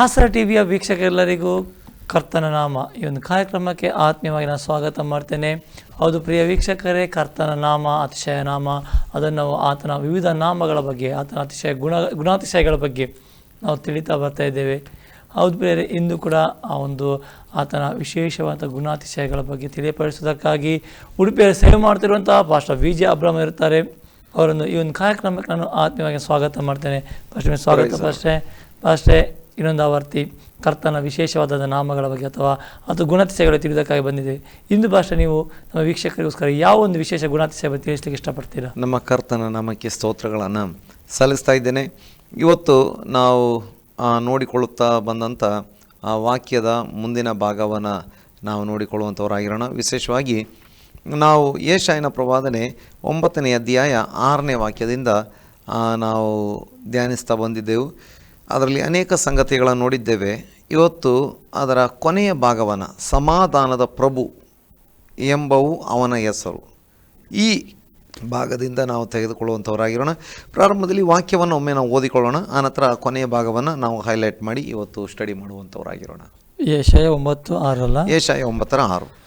ಆಸರ ಟಿವಿಯ ವೀಕ್ಷಕರೆಲ್ಲರಿಗೂ ಕರ್ತನ ನಾಮ. ಈ ಒಂದು ಕಾರ್ಯಕ್ರಮಕ್ಕೆ ಆತ್ಮೀಯವಾಗಿ ನಾನು ಸ್ವಾಗತ ಮಾಡ್ತೇನೆ. ಹೌದು ಪ್ರಿಯ ವೀಕ್ಷಕರೇ ಕರ್ತನ ನಾಮ ಅತಿಶಯ ನಾಮ ಅದನ್ನು ನಾವು ಆತನ ವಿವಿಧ ನಾಮಗಳ ಬಗ್ಗೆ ಆತನ ಅತಿಶಯ ಗುಣ ಗುಣಾತಿಶಯಗಳ ಬಗ್ಗೆ ನಾವು ತಿಳಿತಾ ಬರ್ತಾ ಇದ್ದೇವೆ. ಹೌದು ಪ್ರಿಯರೇ ಇಂದು ಕೂಡ ಆ ಒಂದು ಆತನ ವಿಶೇಷವಾದ ಗುಣಾತಿಶಯಗಳ ಬಗ್ಗೆ ತಿಳಿಯಪಡಿಸುವುದಕ್ಕಾಗಿ ಉಡುಪಿಯಲ್ಲಿ ಸೇವೆ ಮಾಡ್ತಿರುವಂತಹ ಪಾಸ್ಟರ್ ವಿ ಜೆ ಅಬ್ರಾಮ್ ಇರ್ತಾರೆ. ಅವರನ್ನು ಈ ಒಂದು ಕಾರ್ಯಕ್ರಮಕ್ಕೆ ನಾನು ಆತ್ಮೀಯವಾಗಿ ಸ್ವಾಗತ ಮಾಡ್ತೇನೆ. ಫಸ್ಟ್ ಸ್ವಾಗತ ಫಸ್ಟೇ ಪಾಸ್ಟೆ ಇನ್ನೊಂದು ಆವರ್ತಿ ಕರ್ತನ ವಿಶೇಷವಾದ ನಾಮಗಳ ಬಗ್ಗೆ ಅಥವಾ ಅದು ಗುಣಾತಿಶಯಗಳು ತಿಳಿದಕ್ಕಾಗಿ ಬಂದಿದೆ. ಇಂದು ಭಾಷೆ ನೀವು ನಮ್ಮ ವೀಕ್ಷಕರಿಗೋಸ್ಕರ ಯಾವ ಒಂದು ವಿಶೇಷ ಗುಣಾತಿಶಯ ಬಗ್ಗೆ ತಿಳಿಸ್ಲಿಕ್ಕೆ ಇಷ್ಟಪಡ್ತೀರಾ? ನಮ್ಮ ಕರ್ತನ ನಾಮಕ್ಕೆ ಸ್ತೋತ್ರಗಳನ್ನು ಸಲ್ಲಿಸ್ತಾ ಇದ್ದೇನೆ. ಇವತ್ತು ನಾವು ನೋಡಿಕೊಳ್ಳುತ್ತಾ ಬಂದಂಥ ಆ ವಾಕ್ಯದ ಮುಂದಿನ ಭಾಗವನ್ನು ನಾವು ನೋಡಿಕೊಳ್ಳುವಂಥವರಾಗಿರೋಣ ವಿಶೇಷವಾಗಿ ನಾವು ಏಷಾಯನ ಪ್ರವಾದನೆ ಒಂಬತ್ತನೇ ಅಧ್ಯಾಯ ಆರನೇ ವಾಕ್ಯದಿಂದ ನಾವು ಧ್ಯಾನಿಸ್ತಾ ಬಂದಿದ್ದೆವು. ಅದರಲ್ಲಿ ಅನೇಕ ಸಂಗತಿಗಳನ್ನು ನೋಡಿದ್ದೇವೆ. ಇವತ್ತು ಅದರ ಕೊನೆಯ ಭಾಗವನ್ನು ಸಮಾಧಾನದ ಪ್ರಭು ಎಂಬವು ಅವನ ಹೆಸರು. ಈ ಭಾಗದಿಂದ ನಾವು ತೆಗೆದುಕೊಳ್ಳುವಂಥವರಾಗಿರೋಣ. ಪ್ರಾರಂಭದಲ್ಲಿ ವಾಕ್ಯವನ್ನು ಒಮ್ಮೆ ನಾವು ಓದಿಕೊಳ್ಳೋಣ. ಆನಂತರ ಕೊನೆಯ ಭಾಗವನ್ನು ನಾವು ಹೈಲೈಟ್ ಮಾಡಿ ಇವತ್ತು ಸ್ಟಡಿ ಮಾಡುವಂಥವರಾಗಿರೋಣ. ಏಷಾಯ ಒಂಬತ್ತು ಆರಲ್ಲ? ಏಷಾಯ ಒಂಬತ್ತರ ಆರು.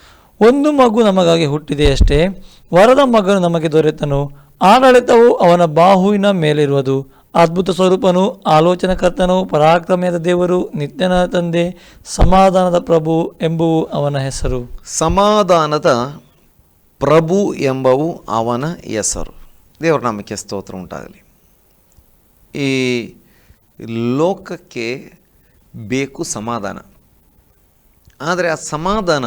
ಒಂದು ಮಗು ನಮಗಾಗಿ ಹುಟ್ಟಿದೆಯಷ್ಟೇ ವರದ ಮಗನು ನಮಗೆ ದೊರೆತನು. ಆಡಳಿತವು ಅವನ ಬಾಹುವಿನ ಮೇಲಿರುವುದು. ಅದ್ಭುತ ಸ್ವರೂಪನು, ಆಲೋಚನಕರ್ತನು, ಪರಾಕ್ರಮೆಯಾದ ದೇವರು, ನಿತ್ಯನ ತಂದೆ, ಸಮಾಧಾನದ ಪ್ರಭು ಎಂಬುವು ಅವನ ಹೆಸರು. ಸಮಾಧಾನದ ಪ್ರಭು ಎಂಬವು ಅವನ ಹೆಸರು. ದೇವರ ನಾಮಕ್ಕೆ ಸ್ತೋತ್ರ ಉಂಟಾಗಲಿ. ಈ ಲೋಕಕ್ಕೆ ಬೇಕು ಸಮಾಧಾನ. ಆದರೆ ಆ ಸಮಾಧಾನ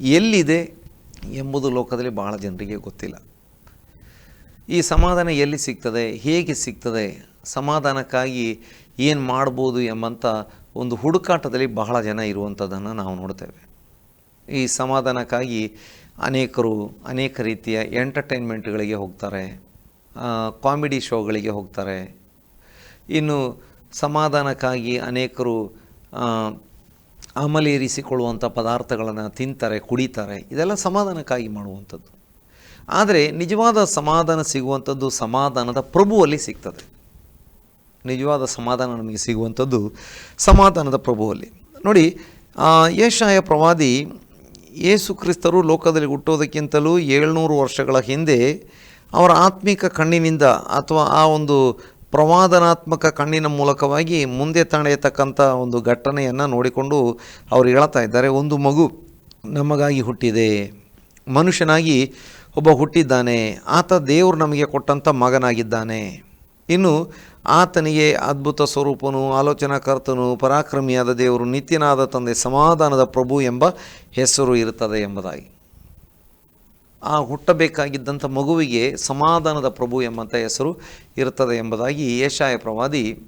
ಎಲ್ಲಿದೆ ಎಂಬುದು ಲೋಕದಲ್ಲಿ ಬಹಳ ಜನರಿಗೆ ಗೊತ್ತಿಲ್ಲ. ಈ ಸಮಾಧಾನ ಎಲ್ಲಿ ಸಿಗ್ತದೆ? ಹೇಗೆ ಸಿಗ್ತದೆ? ಸಮಾಧಾನಕ್ಕಾಗಿ ಏನು ಮಾಡ್ಬೋದು ಎಂಬಂಥ ಒಂದು ಹುಡುಕಾಟದಲ್ಲಿ ಬಹಳ ಜನ ಇರುವಂಥದ್ದನ್ನು ನಾವು ನೋಡ್ತೇವೆ. ಈ ಸಮಾಧಾನಕ್ಕಾಗಿ ಅನೇಕರು, ಅನೇಕ ರೀತಿಯ ಎಂಟರ್ಟೈನ್ಮೆಂಟ್ಗಳಿಗೆ ಹೋಗ್ತಾರೆ ಕಾಮಿಡಿ ಶೋಗಳಿಗೆ ಹೋಗ್ತಾರೆ. ಇನ್ನು ಸಮಾಧಾನಕ್ಕಾಗಿ ಅನೇಕರು ಅಮಲೇರಿಸಿಕೊಳ್ಳುವಂಥ ಪದಾರ್ಥಗಳನ್ನು ತಿಂತಾರೆ, ಕುಡಿತಾರೆ. ಇದೆಲ್ಲ ಸಮಾಧಾನಕ್ಕಾಗಿ ಮಾಡುವಂಥದ್ದು. ಆದರೆ ನಿಜವಾದ ಸಮಾಧಾನ ಸಿಗುವಂಥದ್ದು ಸಮಾಧಾನದ ಪ್ರಭುವಲ್ಲಿ ಸಿಗ್ತದೆ. ನಿಜವಾದ ಸಮಾಧಾನ ನಮಗೆ ಸಿಗುವಂಥದ್ದು ಸಮಾಧಾನದ ಪ್ರಭುವಲ್ಲಿ. ನೋಡಿ ಏಷಾಯ ಪ್ರವಾದಿ ಯೇಸು ಕ್ರಿಸ್ತರು ಲೋಕದಲ್ಲಿ ಹುಟ್ಟೋದಕ್ಕಿಂತಲೂ ಏಳ್ನೂರು ವರ್ಷಗಳ ಹಿಂದೆ ಅವರ ಆತ್ಮಿಕ ಕಣ್ಣಿನಿಂದ ಅಥವಾ ಆ ಒಂದು ಪ್ರವಾದನಾತ್ಮಕ ಕಣ್ಣಿನ ಮೂಲಕವಾಗಿ ಮುಂದೆ ತಡೆಯತಕ್ಕಂಥ ಒಂದು ಘಟನೆಯನ್ನು ನೋಡಿಕೊಂಡು ಅವರು ಹೇಳ್ತಾ ಇದ್ದಾರೆ, ಒಂದು ಮಗು ನಮಗಾಗಿ ಹುಟ್ಟಿದೆ. ಮನುಷ್ಯನಾಗಿ ಒಬ್ಬ ಹುಟ್ಟಿದ್ದಾನೆ. ಆತ ದೇವರು ನಮಗೆ ಕೊಟ್ಟಂಥ ಮಗನಾಗಿದ್ದಾನೆ. ಇನ್ನು ಆತನಿಗೆ ಅದ್ಭುತ ಸ್ವರೂಪನು, ಆಲೋಚನಾಕರ್ತನು, ಪರಾಕ್ರಮಿಯಾದ ದೇವರು, ನಿತ್ಯನಾದ ತಂದೆ, ಸಮಾಧಾನದ ಪ್ರಭು ಎಂಬ ಹೆಸರು ಇರುತ್ತದೆ ಎಂಬುದಾಗಿ. ಆ ಹುಟ್ಟಬೇಕಾಗಿದ್ದಂಥ ಮಗುವಿಗೆ ಸಮಾಧಾನದ ಪ್ರಭು ಎಂಬಂಥ ಹೆಸರು ಇರುತ್ತದೆ ಎಂಬುದಾಗಿ ಏಷಾಯ ಪ್ರವಾದಿ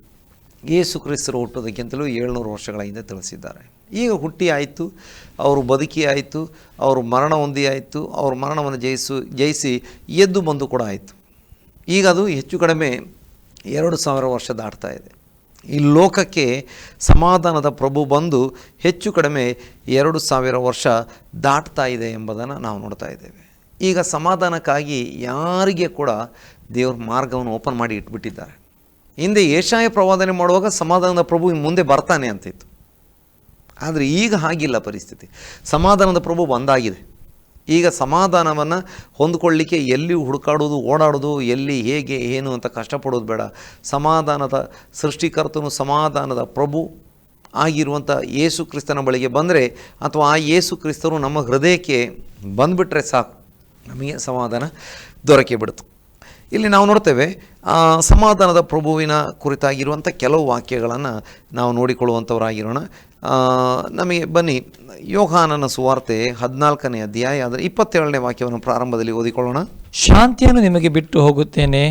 ಯೇಸು ಕ್ರಿಸ್ತರು ಹುಟ್ಟೋದಕ್ಕಿಂತಲೂ ಏಳ್ನೂರು ವರ್ಷಗಳ ಹಿಂದೆ ತಿಳಿಸಿದ್ದಾರೆ. ಈಗ ಹುಟ್ಟಿ ಆಯಿತು, ಅವರು ಬದುಕಿ ಆಯಿತು, ಅವರು ಮರಣ ಹೊಂದಿ ಆಯಿತು, ಅವ್ರ ಮರಣವನ್ನು ಜಯಿಸು, ಜಯಿಸಿ ಎದ್ದು ಬಂದು ಕೂಡ ಆಯಿತು. ಈಗ ಅದು ಹೆಚ್ಚು ಕಡಿಮೆ ಎರಡು ಸಾವಿರ ವರ್ಷ ದಾಟ್ತಾ ಇದೆ. ಈ ಲೋಕಕ್ಕೆ ಸಮಾಧಾನದ ಪ್ರಭು ಬಂದು ಹೆಚ್ಚು ಕಡಿಮೆ ಎರಡು ಸಾವಿರ ವರ್ಷ ದಾಟ್ತಾ ಇದೆ ಎಂಬುದನ್ನು ನಾವು ನೋಡ್ತಾ ಇದ್ದೇವೆ. ಈಗ ಸಮಾಧಾನಕ್ಕಾಗಿ ಯಾರಿಗೆ ಕೂಡ ದೇವ್ರ ಮಾರ್ಗವನ್ನು ಓಪನ್ ಮಾಡಿ ಇಟ್ಬಿಟ್ಟಿದ್ದಾರೆ. ಹಿಂದೆ ಏಷಾಯ ಪ್ರವಾದನೆ ಮಾಡುವಾಗ ಸಮಾಧಾನದ ಪ್ರಭು ಮುಂದೆ ಬರ್ತಾನೆ ಅಂತಿತ್ತು. ಆದರೆ ಈಗ ಹಾಗಿಲ್ಲ ಪರಿಸ್ಥಿತಿ. ಸಮಾಧಾನದ ಪ್ರಭು ಒಂದಾಗಿದೆ. ಈಗ ಸಮಾಧಾನವನ್ನು ಹೊಂದ್ಕೊಳ್ಳಿಕ್ಕೆ ಎಲ್ಲಿ ಹುಡುಕಾಡೋದು ಓಡಾಡೋದು ಎಲ್ಲಿ ಹೇಗೆ, ಏನು ಅಂತ ಕಷ್ಟಪಡೋದು ಬೇಡ. ಸಮಾಧಾನದ ಸೃಷ್ಟಿಕರ್ತನು ಸಮಾಧಾನದ ಪ್ರಭು ಆಗಿರುವಂಥ ಯೇಸು ಕ್ರಿಸ್ತನ ಬಳಿಗೆ ಬಂದರೆ ಅಥವಾ ಆ ಯೇಸು ಕ್ರಿಸ್ತರು ನಮ್ಮ ಹೃದಯಕ್ಕೆ ಬಂದುಬಿಟ್ರೆ ಸಾಕು. ನಮಗೆ ಸಮಾಧಾನ ದೊರಕೆ ಬಿಡ್ತು ಇಲ್ಲಿ ನಾವು ನೋಡ್ತೇವೆ ಸಮಾಧಾನದ ಪ್ರಭುವಿನ ಕುರಿತಾಗಿರುವಂಥ ಕೆಲವು ವಾಕ್ಯಗಳನ್ನು ನಾವು ನೋಡಿಕೊಳ್ಳುವಂಥವರಾಗಿರೋಣ ನಮಗೆ ಬನ್ನಿ ಯೋಹಾನನ ಸುವಾರ್ತೆ ಹದಿನಾಲ್ಕನೇ ಅಧ್ಯಾಯ ಅದರ ಇಪ್ಪತ್ತೇಳನೇ ವಾಕ್ಯವನ್ನು ಪ್ರಾರಂಭದಲ್ಲಿ ಓದಿಕೊಳ್ಳೋಣ. ಶಾಂತಿಯನ್ನು ನಿಮಗೆ ಬಿಟ್ಟು ಹೋಗುತ್ತೇನೆ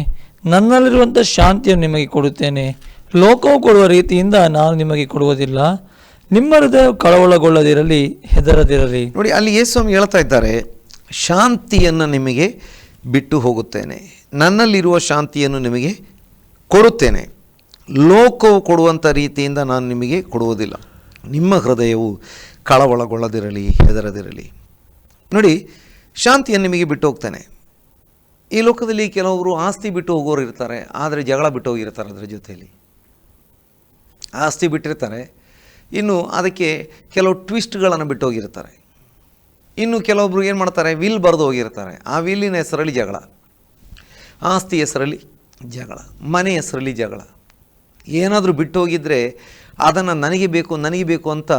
ನನ್ನಲ್ಲಿರುವಂಥ ಶಾಂತಿಯನ್ನು ನಿಮಗೆ ಕೊಡುತ್ತೇನೆ. ಲೋಕವು ಕೊಡುವ ರೀತಿಯಿಂದ ನಾನು ನಿಮಗೆ ಕೊಡುವುದಿಲ್ಲ. ನಿಮ್ಮ ಹೃದಯ ಕಳವಳಗೊಳ್ಳದಿರಲಿ ಹೆದರದಿರಲಿ. ನೋಡಿ ಅಲ್ಲಿ ಯೇಸ್ವಾಮಿ ಹೇಳ್ತಾ ಇದ್ದಾರೆ ಶಾಂತಿಯನ್ನು ನಿಮಗೆ ಬಿಟ್ಟು ಹೋಗುತ್ತೇನೆ. ನನ್ನಲ್ಲಿರುವ ಶಾಂತಿಯನ್ನು ನಿಮಗೆ ಕೊಡುತ್ತೇನೆ. ಲೋಕವು ಕೊಡುವಂಥ ರೀತಿಯಿಂದ ನಾನು ನಿಮಗೆ ಕೊಡುವುದಿಲ್ಲ. ನಿಮ್ಮ ಹೃದಯವು ಕಳವಳಗೊಳ್ಳದಿರಲಿ, ಹೆದರದಿರಲಿ. ನೋಡಿ, ಶಾಂತಿಯನ್ನು ನಿಮಗೆ ಬಿಟ್ಟು ಹೋಗ್ತಾನೆ ಈ ಲೋಕದಲ್ಲಿ ಕೆಲವರು ಆಸ್ತಿ ಬಿಟ್ಟು ಹೋಗೋರು ಇರ್ತಾರೆ, ಆದರೆ ಜಗಳ ಬಿಟ್ಟು ಹೋಗಿರ್ತಾರೆ ಅದರ ಜೊತೆಯಲ್ಲಿ. ಆಸ್ತಿ ಬಿಟ್ಟಿರ್ತಾರೆ, ಇನ್ನು ಅದಕ್ಕೆ ಕೆಲವು ಟ್ವಿಸ್ಟ್ಗಳನ್ನು ಬಿಟ್ಟು ಹೋಗಿರ್ತಾರೆ. ಇನ್ನು ಕೆಲವೊಬ್ರು ಏನು ಮಾಡ್ತಾರೆ, ವಿಲ್ ಬರೆದು ಹೋಗಿರ್ತಾರೆ. ಆ ವಿಲ್ಲಿನ ಹೆಸರಲ್ಲಿ ಜಗಳ. ಆಸ್ತಿ ಹೆಸರಲ್ಲಿ ಜಗಳ, ಮನೆ ಹೆಸರಲ್ಲಿ ಜಗಳ. ಏನಾದರೂ ಬಿಟ್ಟು ಹೋಗಿದ್ದರೆ ಅದನ್ನು ನನಗೆ ಬೇಕು ನನಗೆ ಬೇಕು ಅಂತ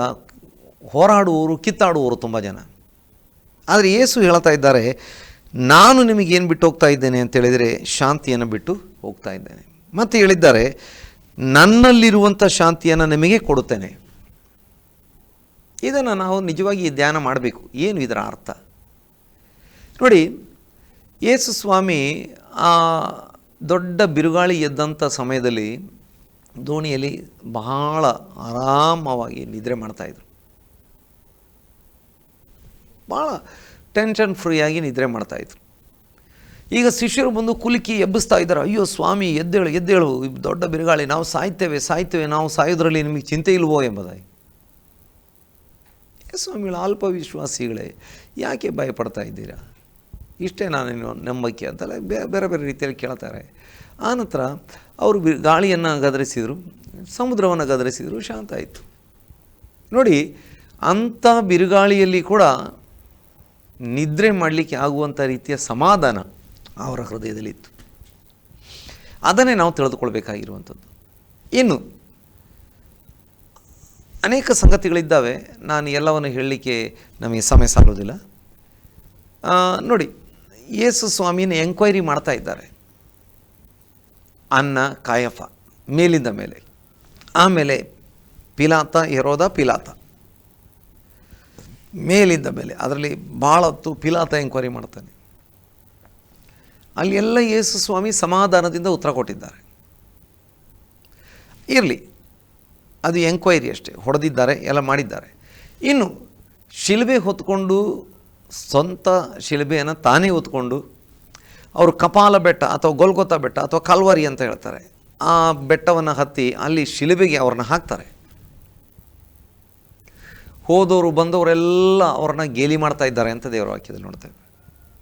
ಹೋರಾಡುವವರು, ಕಿತ್ತಾಡುವವರು ತುಂಬ ಜನ. ಆದರೆ ಏಸು ಹೇಳ್ತಾ ಇದ್ದಾರೆ, ನಾನು ನಿಮಗೇನು ಬಿಟ್ಟು ಹೋಗ್ತಾ ಇದ್ದೇನೆ ಅಂತ ಹೇಳಿದರೆ ಶಾಂತಿಯನ್ನು ಬಿಟ್ಟು ಹೋಗ್ತಾ ಇದ್ದೇನೆ. ಮತ್ತು ಹೇಳಿದ್ದಾರೆ ನನ್ನಲ್ಲಿರುವಂಥ ಶಾಂತಿಯನ್ನು ನಿಮಗೆ ಕೊಡುತ್ತೇನೆ. ಇದನ್ನು ನಾವು ನಿಜವಾಗಿ ಧ್ಯಾನ ಮಾಡಬೇಕು. ಏನು ಇದರ ಅರ್ಥ? ನೋಡಿ ಯೇಸು ಸ್ವಾಮಿ ದೊಡ್ಡ ಬಿರುಗಾಳಿ ಎದ್ದಂಥ ಸಮಯದಲ್ಲಿ ದೋಣಿಯಲ್ಲಿ ಬಹಳ ಆರಾಮವಾಗಿ ನಿದ್ರೆ ಮಾಡ್ತಾಯಿದ್ರು ಭಾಳ ಟೆನ್ಷನ್ ಫ್ರೀಯಾಗಿ ನಿದ್ರೆ ಮಾಡ್ತಾಯಿದ್ರು ಈಗ ಶಿಷ್ಯರು ಬಂದು ಕುಲುಕಿ ಎಬ್ಬಿಸ್ತಾ ಇದ್ದಾರೆ, ಅಯ್ಯೋ ಸ್ವಾಮಿ, ಎದ್ದೇಳು ಎದ್ದೇಳು ದೊಡ್ಡ ಬಿರುಗಾಳಿ, ನಾವು ಸಾಯ್ತೇವೆ ಸಾಯ್ತೇವೆ, ನಾವು ಸಾಯೋದ್ರಲ್ಲಿ ನಿಮಗೆ ಚಿಂತೆ ಇಲ್ವೋ ಎಂಬುದಾಗಿ. ಸ್ವಾಮಿಗಳು ಅಲ್ಪ ವಿಶ್ವಾಸಿಗಳೇ ಯಾಕೆ ಭಯಪಡ್ತಾ ಇದ್ದೀರಾ? ಇಷ್ಟೇ ನಾನು ನಂಬಿಕೆ ಅಂತಲ್ಲ ಬೇರೆ ಬೇರೆ ರೀತಿಯಲ್ಲಿ ಕೇಳ್ತಾರೆ. ಆನಂತರ ಅವರು ಗಾಳಿಯನ್ನು ಗದರಿಸಿದರು, ಸಮುದ್ರವನ್ನು ಗದರಿಸಿದರು, ಶಾಂತ ಆಯಿತು. ನೋಡಿ, ಅಂಥ ಬಿರುಗಾಳಿಯಲ್ಲಿ ಕೂಡ ನಿದ್ರೆ ಮಾಡಲಿಕ್ಕೆ ಆಗುವಂಥ ರೀತಿಯ ಸಮಾಧಾನ ಅವರ ಹೃದಯದಲ್ಲಿತ್ತು. ಅದನ್ನೇ ನಾವು ತಿಳಿದುಕೊಳ್ಬೇಕಾಗಿರುವಂಥದ್ದು. ಇನ್ನು, ಅನೇಕ ಸಂಗತಿಗಳಿದ್ದಾವೆ. ನಾನು ಎಲ್ಲವನ್ನು ಹೇಳಲಿಕ್ಕೆ ನಮಗೆ ಸಮಯ ಸಾಲೋದಿಲ್ಲ ನೋಡಿ ಯೇಸು ಸ್ವಾಮಿನ ಎಂಕ್ವೈರಿ ಮಾಡ್ತಾ ಇದ್ದಾರೆ. ಅನ್ನ, ಕಾಯಫ, ಮೇಲಿಂದ ಮೇಲೆ. ಆಮೇಲೆ ಪಿಲಾತ ಎರೋದ ಪಿಲಾತ. ಮೇಲಿಂದ ಮೇಲೆ, ಅದರಲ್ಲಿ ಭಾಳ ಹೊತ್ತು ಪಿಲಾತ ಎಂಕ್ವೈರಿ ಮಾಡ್ತಾನೆ. ಅಲ್ಲಿ ಯೇಸು ಸ್ವಾಮಿ ಸಮಾಧಾನದಿಂದ ಉತ್ತರ ಕೊಟ್ಟಿದ್ದಾರೆ. ಇರಲಿ, ಅದು ಎಂಕ್ವೈರಿ ಅಷ್ಟೇ, ಹೊಡೆದಿದ್ದಾರೆ, ಎಲ್ಲ ಮಾಡಿದ್ದಾರೆ. ಇನ್ನು ಶಿಲ್ಬೆ ಹೊತ್ಕೊಂಡು ಸ್ವಂತ ಶಿಲುಬೆಯನ್ನು ತಾನೇ ಹೊತ್ಕೊಂಡು ಅವರು ಕಪಾಲ ಬೆಟ್ಟ ಅಥವಾ ಗೋಲ್ಗೊತ್ತ ಬೆಟ್ಟ ಅಥವಾ ಕಲ್ವರಿ ಅಂತ ಹೇಳ್ತಾರೆ, ಆ ಬೆಟ್ಟವನ್ನು ಹತ್ತಿ ಅಲ್ಲಿ ಶಿಲುಬೆಗೆ ಅವ್ರನ್ನ ಹಾಕ್ತಾರೆ. ಹೋದವರು ಬಂದವರೆಲ್ಲ ಅವ್ರನ್ನ ಗೇಲಿ ಮಾಡ್ತಾ ಇದ್ದಾರೆ ಅಂತ ದೇವರು ವಾಕ್ಯದಲ್ಲಿ ನೋಡ್ತೇವೆ.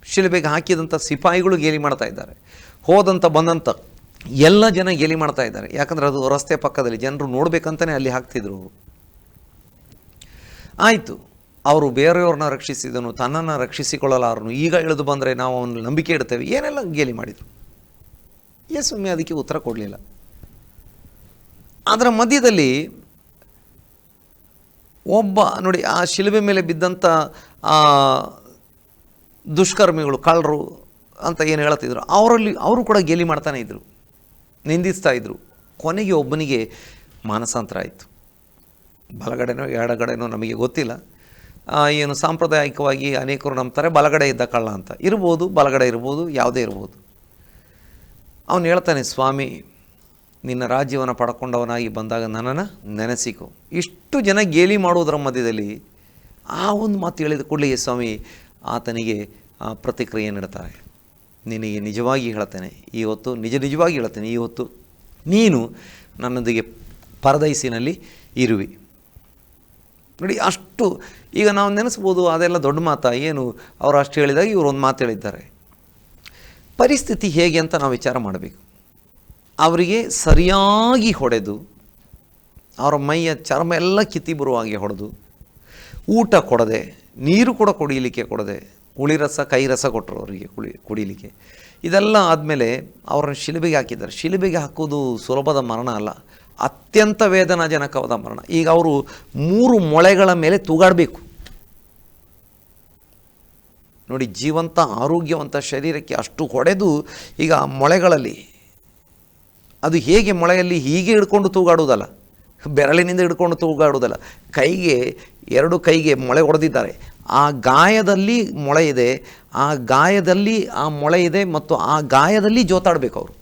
ಶಿಲುಬೆಗೆ ಹಾಕಿದಂಥ ಸಿಪಾಯಿಗಳು ಗೇಲಿ ಮಾಡ್ತಾ ಇದ್ದಾರೆ. ಹೋದಂಥ ಬಂದಂಥ ಎಲ್ಲ ಜನ ಗೇಲಿ ಮಾಡ್ತಾ ಇದ್ದಾರೆ. ಯಾಕಂದ್ರೆ ಅದು ರಸ್ತೆ ಪಕ್ಕದಲ್ಲಿ ಜನರು ನೋಡಬೇಕಂತಲೇ ಅಲ್ಲಿ ಹಾಕ್ತಿದ್ರು. ಆಯಿತು. ಅವರು ಬೇರೆಯವ್ರನ್ನ ರಕ್ಷಿಸಿದನು, ತನ್ನನ್ನು ರಕ್ಷಿಸಿಕೊಳ್ಳಲಾರನು. ಈಗ ಇಳಿದು ಬಂದರೆ ನಾವು ಅವನ ನಂಬಿಕೆ ಇಡ್ತೇವೆ. ಏನೆಲ್ಲ ಗೇಲಿ ಮಾಡಿದರು? ಯೇಸ್ವಾಮಿ ಅದಕ್ಕೆ ಉತ್ತರ ಕೊಡಲಿಲ್ಲ. ಅದರ ಮಧ್ಯದಲ್ಲಿ ಒಬ್ಬ, ನೋಡಿ, ಆ ಶಿಲುಬೆ ಮೇಲೆ ಬಿದ್ದಂಥ ದುಷ್ಕರ್ಮಿಗಳು, ಕಳ್ಳರು ಅಂತ ಏನು ಹೇಳ್ತಿದ್ರು ಅವರಲ್ಲಿ, ಅವರು ಕೂಡ ಗೇಲಿ ಮಾಡ್ತಾನೆ ಇದ್ದರು ನಿಂದಿಸ್ತಾ ಇದ್ದರು ಕೊನೆಗೆ ಒಬ್ಬನಿಗೆ ಮಾನಸಾಂತರ ಆಯಿತು. ಬಲಗಡೆನೋ, ಎಡಗಡೆನೋ ನಮಗೆ ಗೊತ್ತಿಲ್ಲ. ಏನು ಸಾಂಪ್ರದಾಯಿಕವಾಗಿ ಅನೇಕರು ನಂಬ್ತಾರೆ, ಬಲಗಡೆ ಇದ್ದ ಕಳ್ಳ ಅಂತ. ಇರ್ಬೋದು, ಬಲಗಡೆ ಇರ್ಬೋದು, ಯಾವುದೇ ಇರ್ಬೋದು. ಅವನು ಹೇಳ್ತಾನೆ, ಸ್ವಾಮಿ, ನಿನ್ನ ರಾಜ್ಯವನ್ನು ಪಡ್ಕೊಂಡವನಾಗಿ ಬಂದಾಗ ನನ್ನನ್ನು ನೆನೆಸಿಕೊ. ಇಷ್ಟು ಜನ ಗೇಲಿ ಮಾಡುವುದರ ಮಧ್ಯದಲ್ಲಿ ಆ ಒಂದು ಮಾತು ಹೇಳಿದ ಕೂಡಲೇ ಸ್ವಾಮಿ ಆತನಿಗೆ ಪ್ರತಿಕ್ರಿಯೆ ನೀಡ್ತಾರೆ. ನಿನಗೆ ನಿಜವಾಗಿ ಹೇಳ್ತೇನೆ, ಈ ಹೊತ್ತು, ನಿಜ ನಿಜವಾಗಿ ಹೇಳ್ತೇನೆ, ಈ ಹೊತ್ತು ನೀನು ನನ್ನೊಂದಿಗೆ ಪರದೈಸಿನಲ್ಲಿ ಇರುವಿ. ನೋಡಿ, ಅಷ್ಟು ಈಗ ನಾವು ನೆನೆಸ್ಬೋದು, ಅದೆಲ್ಲ ದೊಡ್ಡ ಮಾತಾ. ಏನು, ಅವರು ಅಷ್ಟು ಹೇಳಿದಾಗ ಇವರು ಒಂದು ಮಾತು ಹೇಳಿದ್ದಾರೆ. ಪರಿಸ್ಥಿತಿ ಹೇಗೆ ಅಂತ ನಾವು ವಿಚಾರ ಮಾಡಬೇಕು. ಅವರಿಗೆ ಸರಿಯಾಗಿ ಹೊಡೆದು, ಅವರ ಮೈಯ ಚರ್ಮ ಎಲ್ಲ ಕಿತ್ತಿ ಬರುವ ಹಾಗೆ ಹೊಡೆದು, ಊಟ ಕೊಡದೆ, ನೀರು ಕೂಡ ಕುಡಿಯಲಿಕ್ಕೆ ಕೊಡದೆ ಹುಳಿರಸ ಕೈ ರಸ ಕೊಟ್ಟರು ಅವರಿಗೆ ಕುಳಿ ಕುಡಿಯಲಿಕ್ಕೆ ಇದೆಲ್ಲ ಆದಮೇಲೆ ಅವರನ್ನು ಶಿಲುಬೆಗೆ ಹಾಕಿದ್ದಾರೆ. ಶಿಲುಬೆಗೆ ಹಾಕೋದು ಸುಲಭದ ಮರಣ ಅಲ್ಲ. ಅತ್ಯಂತ ವೇದನಾಜನಕವಾದ ಮರಣ. ಈಗ ಅವರು ಮೂರು ಮೊಳೆಗಳ ಮೇಲೆ ತೂಗಾಡಬೇಕು. ನೋಡಿ, ಜೀವಂತ ಆರೋಗ್ಯವಂತ ಶರೀರಕ್ಕೆ ಅಷ್ಟು ಹೊಡೆದು ಈಗ ಮೊಳೆಗಳಲ್ಲಿ, ಅದು ಹೇಗೆ ಮೊಳೆಯಲ್ಲಿ ಹೀಗೆ ಹಿಡ್ಕೊಂಡು ತೂಗಾಡುವುದಲ್ಲ, ಬೆರಳಿನಿಂದ ಹಿಡ್ಕೊಂಡು ತೂಗಾಡುವುದಲ್ಲ, ಕೈಗೆ, ಎರಡು ಕೈಗೆ ಮೊಳೆ ಹೊಡೆದಿದ್ದಾರೆ ಆ ಗಾಯದಲ್ಲಿ ಮೊಳೆ ಇದೆ, ಆ ಗಾಯದಲ್ಲಿ ಆ ಮೊಳೆ ಇದೆ ಮತ್ತು ಆ ಗಾಯದಲ್ಲಿ ಜೋತಾಡಬೇಕು ಅವರು.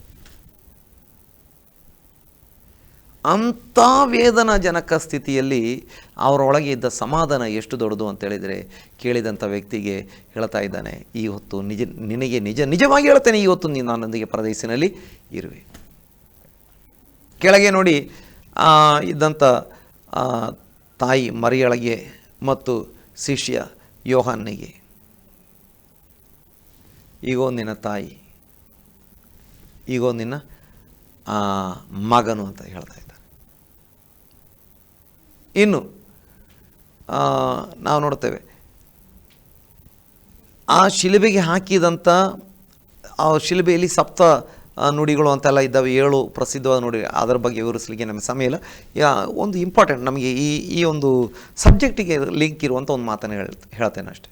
ಅಂಥ ವೇದನಾಜನಕ ಸ್ಥಿತಿಯಲ್ಲಿ ಅವರೊಳಗೆ ಇದ್ದ ಸಮಾಧಾನ ಎಷ್ಟು ದೊಡ್ಡದು ಅಂತೇಳಿದರೆ ಕೇಳಿದಂಥ ವ್ಯಕ್ತಿಗೆ ಹೇಳ್ತಾ ಇದ್ದಾನೆ, ಈ ಹೊತ್ತು ನಿಜ, ನಿನಗೆ ನಿಜ, ನಿಜವಾಗಿ ಹೇಳ್ತೇನೆ, ಈ ಹೊತ್ತು ನೀನು ನನ್ನೊಂದಿಗೆ ಪ್ರದೇಶದಲ್ಲಿ ಇರುವೆ. ಕೆಳಗೆ ನೋಡಿ ಇದ್ದಂಥ ತಾಯಿ ಮರಿಯೊಳಗೆ ಮತ್ತು ಶಿಷ್ಯ ಯೋಹಾನ್ನಿಗೆ ಈಗೋ ನಿನ್ನ ತಾಯಿ ಈಗೋ ನಿನ್ನ ಮಗನು ಅಂತ ಹೇಳ್ತಾ ಇನ್ನು ನಾವು ನೋಡ್ತೇವೆ. ಆ ಶಿಲುಬೆಗೆ ಹಾಕಿದಂಥ ಆ ಶಿಲುಬೆಯಲ್ಲಿ ಸಪ್ತ ನುಡಿಗಳು ಅಂತೆಲ್ಲ ಇದ್ದಾವೆ. ಏಳು ಪ್ರಸಿದ್ಧವಾದ ನುಡಿ ಅದರ ಬಗ್ಗೆ ವಿವರಿಸಲಿಕ್ಕೆ ನಮಗೆ ಸಮಯ ಇಲ್ಲ. ಯಾ, ಒಂದು ಇಂಪಾರ್ಟೆಂಟ್ ನಮಗೆ ಈ ಈ ಒಂದು ಸಬ್ಜೆಕ್ಟಿಗೆ ಲಿಂಕ್ ಇರುವಂಥ ಒಂದು ಮಾತನ್ನು ಹೇಳ್, ಹೇಳ್ತೇನೆ ಅಷ್ಟೇ.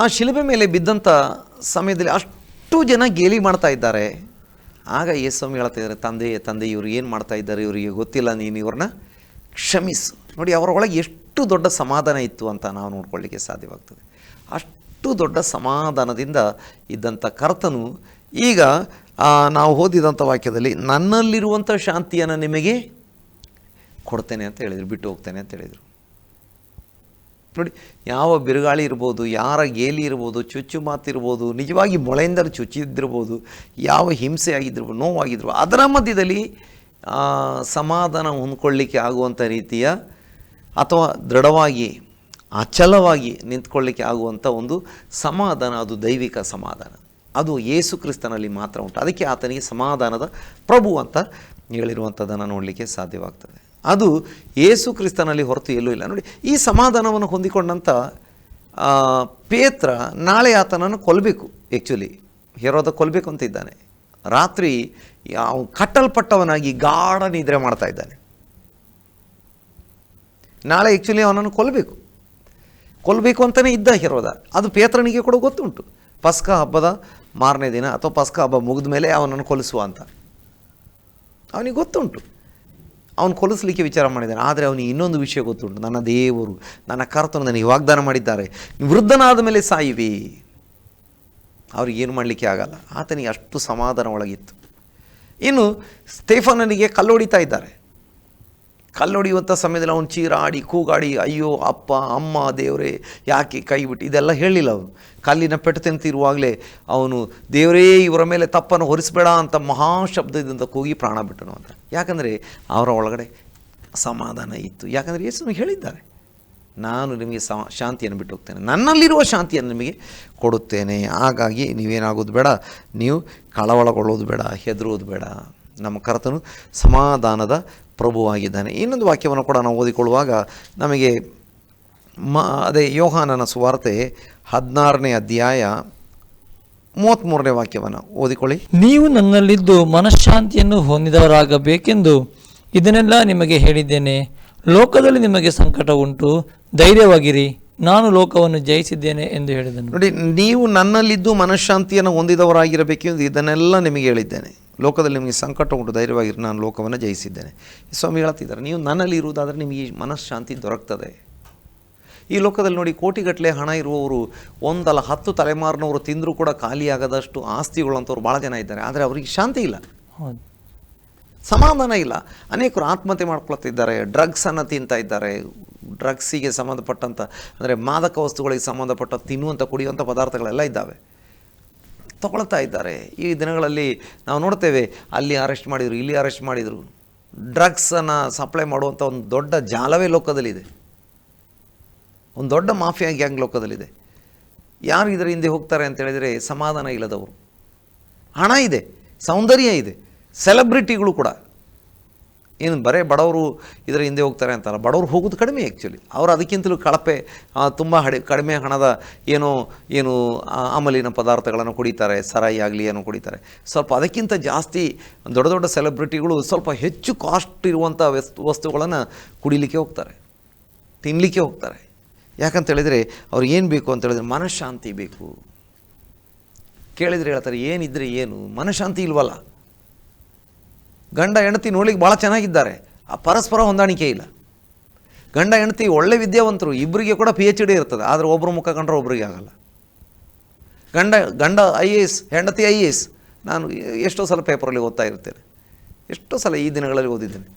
ಆ ಶಿಲುಬೆ ಮೇಲೆ ಬಿದ್ದಂಥ ಸಮಯದಲ್ಲಿ ಅಷ್ಟು ಜನ ಗೇಲಿ ಮಾಡ್ತಾ ಇದ್ದಾರೆ. ಆಗ ಯೇಸ್ವಾಮಿ ಹೇಳ್ತಾ ಇದ್ದಾರೆ, ತಂದೆ ತಂದೆ ಇವರು ಏನು ಮಾಡ್ತಾ ಇದ್ದಾರೆ? ಇವರಿಗೆ ಗೊತ್ತಿಲ್ಲ ನೀನು ಇವ್ರನ್ನ. ಕ್ಷಮಿಸು. ನೋಡಿ ಅವರೊಳಗೆ ಎಷ್ಟು ದೊಡ್ಡ ಸಮಾಧಾನ ಇತ್ತು ಅಂತ ನಾವು ನೋಡ್ಕೊಳ್ಳಿಕ್ಕೆ ಸಾಧ್ಯವಾಗ್ತದೆ. ಅಷ್ಟು ದೊಡ್ಡ ಸಮಾಧಾನದಿಂದ ಇದ್ದಂಥ ಕರ್ತನು ಈಗ ನಾವು ಓದಿದಂಥ ವಾಕ್ಯದಲ್ಲಿ, ನನ್ನಲ್ಲಿರುವಂಥ ಶಾಂತಿಯನ್ನು ನಿಮಗೆ ಕೊಡ್ತೇನೆ ಅಂತ ಹೇಳಿದರು, ಬಿಟ್ಟು ಹೋಗ್ತೇನೆ ಅಂತ ಹೇಳಿದರು. ನೋಡಿ, ಯಾವ ಬಿರುಗಾಳಿ ಇರ್ಬೋದು, ಯಾರ ಗೇಲಿ ಇರ್ಬೋದು, ಚುಚ್ಚು ಮಾತಿರ್ಬೋದು ನಿಜವಾಗಿ ಮೊಳೆಯಿಂದ ಚುಚ್ಚಿದ್ದಿರ್ಬೋದು, ಯಾವ ಹಿಂಸೆ ಆಗಿದ್ದಿರ್ಬೋದು ನೋವಾಗಿದ್ರು, ಅದರ ಮಧ್ಯದಲ್ಲಿ ಸಮಾಧಾನ ಹೊಂದ್ಕೊಳ್ಳಿಕ್ಕೆ ಆಗುವಂಥ ರೀತಿಯ ಅಥವಾ ದೃಢವಾಗಿ ಅಚಲವಾಗಿ ನಿಂತ್ಕೊಳ್ಳಿಕ್ಕೆ ಆಗುವಂಥ ಒಂದು ಸಮಾಧಾನ, ಅದು ದೈವಿಕ ಸಮಾಧಾನ. ಅದು ಯೇಸು ಕ್ರಿಸ್ತನಲ್ಲಿ ಮಾತ್ರ ಉಂಟು. ಅದಕ್ಕೆ ಆತನಿಗೆ ಸಮಾಧಾನದ ಪ್ರಭು ಅಂತ ಹೇಳಿರುವಂಥದ್ದನ್ನು ನೋಡಲಿಕ್ಕೆ ಸಾಧ್ಯವಾಗ್ತದೆ. ಅದು ಯೇಸು ಕ್ರಿಸ್ತನಲ್ಲಿ ಹೊರತು ಎಲ್ಲೂ ಇಲ್ಲ. ನೋಡಿ, ಈ ಸಮಾಧಾನವನ್ನು ಹೊಂದಿಕೊಂಡಂಥ ಪೇತ್ರ ನಾಳೆ ಆತನನ್ನು ಕೊಲ್ಲಬೇಕು ಆ್ಯಕ್ಚುಲಿ ಹೆರೋದ ಕೊಲ್ಲಬೇಕು ಅಂತ ಇದ್ದಾನೆ. ರಾತ್ರಿ ಅವನು ಕಟ್ಟಲ್ಪಟ್ಟವನಾಗಿ ಗಾಢ ನಿದ್ರೆ ಮಾಡ್ತಾ ಇದ್ದಾನೆ. ನಾಳೆ ಆ್ಯಕ್ಚುಲಿ ಅವನನ್ನು ಕೊಲ್ಲಬೇಕು. ಕೊಲ್ಲಬೇಕು ಅಂತಲೇ ಇದ್ದ ಹಿರೋದ. ಅದು ಪೇತ್ರನಿಗೆ ಕೂಡ ಗೊತ್ತುಂಟು. ಪಸ್ಕ ಹಬ್ಬದ ಮಾರನೇ ದಿನ ಅಥವಾ ಪಸ್ಕ ಹಬ್ಬ ಮುಗಿದ ಮೇಲೆ ಅವನನ್ನು ಕೊಲಿಸುವ ಅಂತ. ಅವನಿಗೆ ಗೊತ್ತುಂಟು. ಅವನು ಕೊಲಿಸ್ಲಿಕ್ಕೆ ವಿಚಾರ ಮಾಡಿದ್ದಾನೆ. ಆದರೆ ಅವನಿಗೆ ಇನ್ನೊಂದು ವಿಷಯ ಗೊತ್ತುಂಟು. ನನ್ನ ದೇವರು, ನನ್ನ ಕರ್ತನು ನನಗೆ ವಾಗ್ದಾನ ಮಾಡಿದ್ದಾರೆ. ವೃದ್ಧನಾದ ಮೇಲೆ ಸಾಯಿವಿ. ಅವ್ರಿಗೆ ಏನು ಮಾಡಲಿಕ್ಕೆ ಆಗಲ್ಲ. ಆತನಿಗೆ ಅಷ್ಟು ಸಮಾಧಾನ ಒಳಗಿತ್ತು. ಇನ್ನು ಸ್ಟೇಫನನಿಗೆ ಕಲ್ಲೊಡಿತಾ ಇದ್ದಾರೆ. ಕಲ್ಲೊಡೆಯುವಂಥ ಸಮಯದಲ್ಲಿ ಅವನು ಚೀರಾಡಿ, ಕೂಗಾಡಿ, ಅಯ್ಯೋ, ಅಪ್ಪ, ಅಮ್ಮ, ದೇವರೇ, ಯಾಕೆ ಕೈ ಬಿಟ್ಟು, ಇದೆಲ್ಲ ಹೇಳಿಲ್ಲ ಅವನು. ಕಲ್ಲಿನ ಪೆಟ್ಟು ತಿಂತಿರುವಾಗಲೇ ಅವನು, ದೇವರೇ, ಇವರ ಮೇಲೆ ತಪ್ಪನ್ನು ಹೊರಿಸಬೇಡ ಅಂತ ಮಹಾಶಬ್ದದಿಂದ ಕೂಗಿ ಪ್ರಾಣ ಬಿಟ್ಟನು ಅಂತ. ಯಾಕಂದರೆ ಅವರ ಒಳಗಡೆ ಸಮಾಧಾನ ಇತ್ತು. ಯಾಕಂದರೆ ಯೇಸು ಹೇಳಿದ್ದಾರೆ. ನಾನು ನಿಮಗೆ ಸಮ, ಶಾಂತಿಯನ್ನು ಬಿಟ್ಟು ಹೋಗ್ತೇನೆ ನನ್ನಲ್ಲಿರುವ ಶಾಂತಿಯನ್ನು ನಿಮಗೆ ಕೊಡುತ್ತೇನೆ. ಹಾಗಾಗಿ ನೀವೇನಾಗೋದು ಬೇಡ. ನೀವು ಕಳವಳಗೊಳ್ಳೋದು ಬೇಡ. ಹೆದರುವುದು ಬೇಡ. ನಮ್ಮ ಕರ್ತನು ಸಮಾಧಾನದ ಪ್ರಭುವಾಗಿದ್ದಾನೆ. ಇನ್ನೊಂದು ವಾಕ್ಯವನ್ನು ಕೂಡ ನಾವು ಓದಿಕೊಳ್ಳುವಾಗ ನಮಗೆ ಮ, ಅದೇ ಯೋಹಾನನ ಸುವಾರ್ತೆ ಹದಿನಾರನೇ ಅಧ್ಯಾಯ ಮೂವತ್ತ್ಮೂರನೇ ವಾಕ್ಯವನ್ನು ಓದಿಕೊಳ್ಳಿ. ನೀವು ನನ್ನಲ್ಲಿದ್ದು ಮನಃಶಾಂತಿಯನ್ನು ಹೊಂದಿದವರಾಗಬೇಕೆಂದು ಇದನ್ನೆಲ್ಲ ನಿಮಗೆ ಹೇಳಿದ್ದೇನೆ. ಲೋಕದಲ್ಲಿ ನಿಮಗೆ ಸಂಕಟ ಉಂಟು ಧೈರ್ಯವಾಗಿರಿ. ನಾನು ಲೋಕವನ್ನು ಜಯಿಸಿದ್ದೇನೆ ಎಂದು ಹೇಳಿದನು. ನೋಡಿ ನೀವು ನನ್ನಲ್ಲಿದ್ದು ಮನಃಶಾಂತಿಯನ್ನು ಹೊಂದಿದವರಾಗಿರಬೇಕೆಂದು ಇದನ್ನೆಲ್ಲ ನಿಮಗೆ ಹೇಳಿದ್ದೇನೆ. ಲೋಕದಲ್ಲಿ ನಿಮಗೆ ಸಂಕಟ ಉಂಟು ಧೈರ್ಯವಾಗಿರಿ ನಾನು ಲೋಕವನ್ನು ಜಯಿಸಿದ್ದೇನೆ. ಸ್ವಾಮಿ ಹೇಳ್ತಿದ್ದಾರೆ ನೀವು ನನ್ನಲ್ಲಿ ಇರುವುದಾದರೆ ನಿಮಗೆ ಈ ಮನಃಶಾಂತಿ ದೊರಕ್ತದೆ. ಈ ಲೋಕದಲ್ಲಿ ನೋಡಿ ಕೋಟಿಗಟ್ಟಲೆ ಹಣ ಇರುವವರು ಒಂದಲ್ಲ ಹತ್ತು ತಲೆಮಾರಿನವರು ತಿಂದರೂ ಕೂಡ ಖಾಲಿಯಾಗದಷ್ಟು ಆಸ್ತಿಗಳಂಥವ್ರು ಭಾಳ ಜನ ಇದ್ದಾರೆ. ಆದರೆ ಅವರಿಗೆ ಶಾಂತಿ ಇಲ್ಲ. ಹೌದು. ಸಮಾಧಾನ ಇಲ್ಲ. ಅನೇಕರು ಆತ್ಮಹತ್ಯೆ ಮಾಡ್ಕೊಳ್ತಿದ್ದಾರೆ ಡ್ರಗ್ಸನ್ನು ತಿಂತಾ ಇದ್ದಾರೆ. ಡ್ರಗ್ಸಿಗೆ ಸಂಬಂಧಪಟ್ಟಂಥ ಅಂದರೆ ಮಾದಕ ವಸ್ತುಗಳಿಗೆ ಸಂಬಂಧಪಟ್ಟ ತಿನ್ನುವಂಥ ಕುಡಿಯುವಂಥ ಪದಾರ್ಥಗಳೆಲ್ಲ ಇದ್ದಾವೆ. ತಗೊಳ್ತಾ ಇದ್ದಾರೆ. ಈ ದಿನಗಳಲ್ಲಿ ನಾವು ನೋಡ್ತೇವೆ, ಅಲ್ಲಿ ಅರೆಸ್ಟ್ ಮಾಡಿದರು, ಇಲ್ಲಿ ಅರೆಸ್ಟ್ ಮಾಡಿದರು. ಡ್ರಗ್ಸನ್ನು ಸಪ್ಲೈ ಮಾಡುವಂಥ ಒಂದು ದೊಡ್ಡ ಜಾಲವೇ ಲೋಕದಲ್ಲಿದೆ. ಒಂದು ದೊಡ್ಡ ಮಾಫಿಯಾ ಗ್ಯಾಂಗ್ ಲೋಕದಲ್ಲಿದೆ. ಯಾರು ಇದರ ಹಿಂದೆ ಹೋಗ್ತಾರೆ ಅಂತ ಹೇಳಿದರೆ ಸಮಾಧಾನ ಇಲ್ಲದವರು. ಹಣ ಇದೆ, ಸೌಂದರ್ಯ ಇದೆ. ಸೆಲೆಬ್ರಿಟಿಗಳು ಕೂಡ. ಏನು ಬರೇ ಬಡವರು ಇದರ ಹಿಂದೆ ಹೋಗ್ತಾರೆ ಅಂತಲ್ಲ ಬಡವರು ಹೋಗೋದು ಕಡಿಮೆ ಆ್ಯಕ್ಚುಲಿ ಅವರು ಅದಕ್ಕಿಂತಲೂ ಕಳಪೆ ತುಂಬ ಹಡಿ, ಕಡಿಮೆ ಹಣದ ಏನೋ, ಏನು ಆಮಲಿನ ಪದಾರ್ಥಗಳನ್ನು ಕುಡಿತಾರೆ, ಸರಾಯಿ ಆಗಲಿ ಏನೋ ಕುಡಿತಾರೆ. ಸ್ವಲ್ಪ ಅದಕ್ಕಿಂತ ಜಾಸ್ತಿ ದೊಡ್ಡ ದೊಡ್ಡ ಸೆಲೆಬ್ರಿಟಿಗಳು ಸ್ವಲ್ಪ ಹೆಚ್ಚು ಕಾಸ್ಟ್ ಇರುವಂಥ ವಸ್ತು, ವಸ್ತುಗಳನ್ನು ಕುಡಿಲಿಕ್ಕೆ ಹೋಗ್ತಾರೆ. ತಿನ್ನಲಿಕ್ಕೆ ಹೋಗ್ತಾರೆ. ಯಾಕಂತ ಹೇಳಿದರೆ ಅವ್ರಿಗೆ ಏನು ಬೇಕು ಅಂತ ಹೇಳಿದ್ರೆ ಮನಃಶಾಂತಿ ಬೇಕು. ಕೇಳಿದರೆ ಹೇಳ್ತಾರೆ, ಏನಿದ್ರೆ ಏನು? ಮನಃಶಾಂತಿ ಇಲ್ವಲ್ಲ? ಗಂಡ ಹೆಂಡತಿ ನೋಡ್ಲಿಕ್ಕೆ ಭಾಳ ಚೆನ್ನಾಗಿದ್ದಾರೆ. ಆ ಪರಸ್ಪರ ಹೊಂದಾಣಿಕೆ ಇಲ್ಲ. ಗಂಡ ಹೆಂಡತಿ ಒಳ್ಳೆ ವಿದ್ಯಾವಂತರು ಇಬ್ಬರಿಗೆ ಕೂಡ ಪಿ ಎಚ್ ಡಿ ಇರ್ತದೆ. ಆದರೆ ಒಬ್ಬರು ಮುಖ ಕಂಡ್ರೆ ಒಬ್ಬರಿಗೆ ಆಗಲ್ಲ. ಗಂಡ ಗಂಡ ಐ ಎ ಎಸ್ ಹೆಂಡತಿ ಐ ಎ ಎಸ್ ನಾನು ಎಷ್ಟೋ ಸಲ ಪೇಪರಲ್ಲಿ ಓದ್ತಾ ಇರ್ತೇನೆ. ಎಷ್ಟೋ ಸಲ ಈ ದಿನಗಳಲ್ಲಿ ಓದಿದ್ದೇನೆ.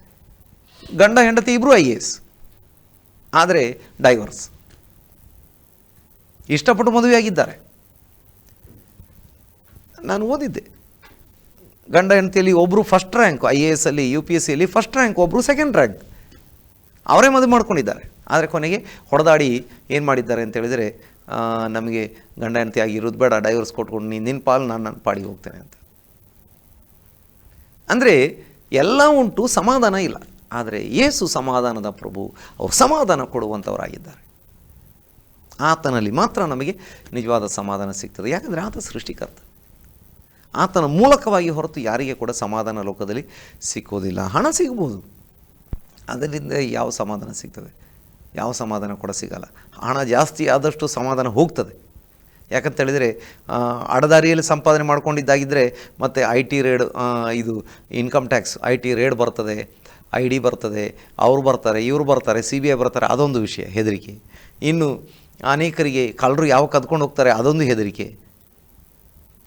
ಗಂಡ ಹೆಂಡತಿ ಇಬ್ಬರು ಐ ಎ ಎಸ್ ಆದರೆ ಡೈವರ್ಸ್ ಇಷ್ಟಪಟ್ಟು ಮದುವೆಯಾಗಿದ್ದಾರೆ. ನಾನು ಓದಿದ್ದೆ. ಗಂಡ ಹೆಂಡತಿಯಲ್ಲಿ ಒಬ್ಬರು first rank I A S ಅಲ್ಲಿ ಯು ಪಿ ಎಸ್ ಸಿಯಲ್ಲಿ ಫಸ್ಟ್ ರ್ಯಾಂಕ್ ಒಬ್ಬರು ಸೆಕೆಂಡ್ ರ್ಯಾಂಕ್ ಅವರೇ ಮದುವೆ ಮಾಡ್ಕೊಂಡಿದ್ದಾರೆ. ಆದರೆ ಕೊನೆಗೆ ಹೊಡೆದಾಡಿ ಏನು ಮಾಡಿದ್ದಾರೆ ಅಂತ ಹೇಳಿದರೆ ನಮಗೆ ಗಂಡ ಹೆಂಡತಿ ಆಗಿರೋದು ಬೇಡ ಡೈವರ್ಸ್ ಕೊಟ್ಕೊಂಡು ನೀನು ನಿನ್ನ ಪಾಲು ನಾನು ನನ್ನ ಪಾಡಿಗೆ ಹೋಗ್ತೇನೆ ಅಂತ. ಅಂದರೆ ಎಲ್ಲ ಉಂಟು, ಸಮಾಧಾನ ಇಲ್ಲ. ಆದರೆ ಯೇಸು ಸಮಾಧಾನದ ಪ್ರಭು, ಅವರು ಸಮಾಧಾನ ಕೊಡುವಂಥವರಾಗಿದ್ದಾರೆ ಆತನಲ್ಲಿ ಮಾತ್ರ ನಮಗೆ ನಿಜವಾದ ಸಮಾಧಾನ ಸಿಗ್ತದೆ. ಯಾಕಂದರೆ ಆತ ಸೃಷ್ಟಿಕರ್ತ. ಆತನ ಮೂಲಕವಾಗಿ ಹೊರತು ಯಾರಿಗೆ ಕೂಡ ಸಮಾಧಾನ ಲೋಕದಲ್ಲಿ ಸಿಕ್ಕೋದಿಲ್ಲ. ಹಣ ಸಿಗ್ಬೋದು. ಅದರಿಂದ ಯಾವ ಸಮಾಧಾನ ಸಿಗ್ತದೆ? ಯಾವ ಸಮಾಧಾನ ಕೂಡ ಸಿಗಲ್ಲ. ಹಣ ಜಾಸ್ತಿ ಆದಷ್ಟು ಸಮಾಧಾನ ಹೋಗ್ತದೆ. ಯಾಕಂತ ಹೇಳಿದರೆ ಅಡದಾರಿಯಲ್ಲಿ ಸಂಪಾದನೆ ಮಾಡ್ಕೊಂಡಿದ್ದಾಗಿದ್ದರೆ ಮತ್ತು ಐ ಟಿ ರೇಡ್ ಇದು income tax I T raid ಬರ್ತದೆ ಐ ಡಿ ಬರ್ತದೆ, ಅವ್ರು ಬರ್ತಾರೆ, ಇವರು ಬರ್ತಾರೆ ಸಿ ಬಿ ಐ ಬರ್ತಾರೆ, ಅದೊಂದು ವಿಷಯ, ಹೆದರಿಕೆ. ಇನ್ನು ಅನೇಕರಿಗೆ ಕಳ್ಳರು ಯಾವ ಕದ್ಕೊಂಡು ಹೋಗ್ತಾರೆ, ಅದೊಂದು ಹೆದರಿಕೆ.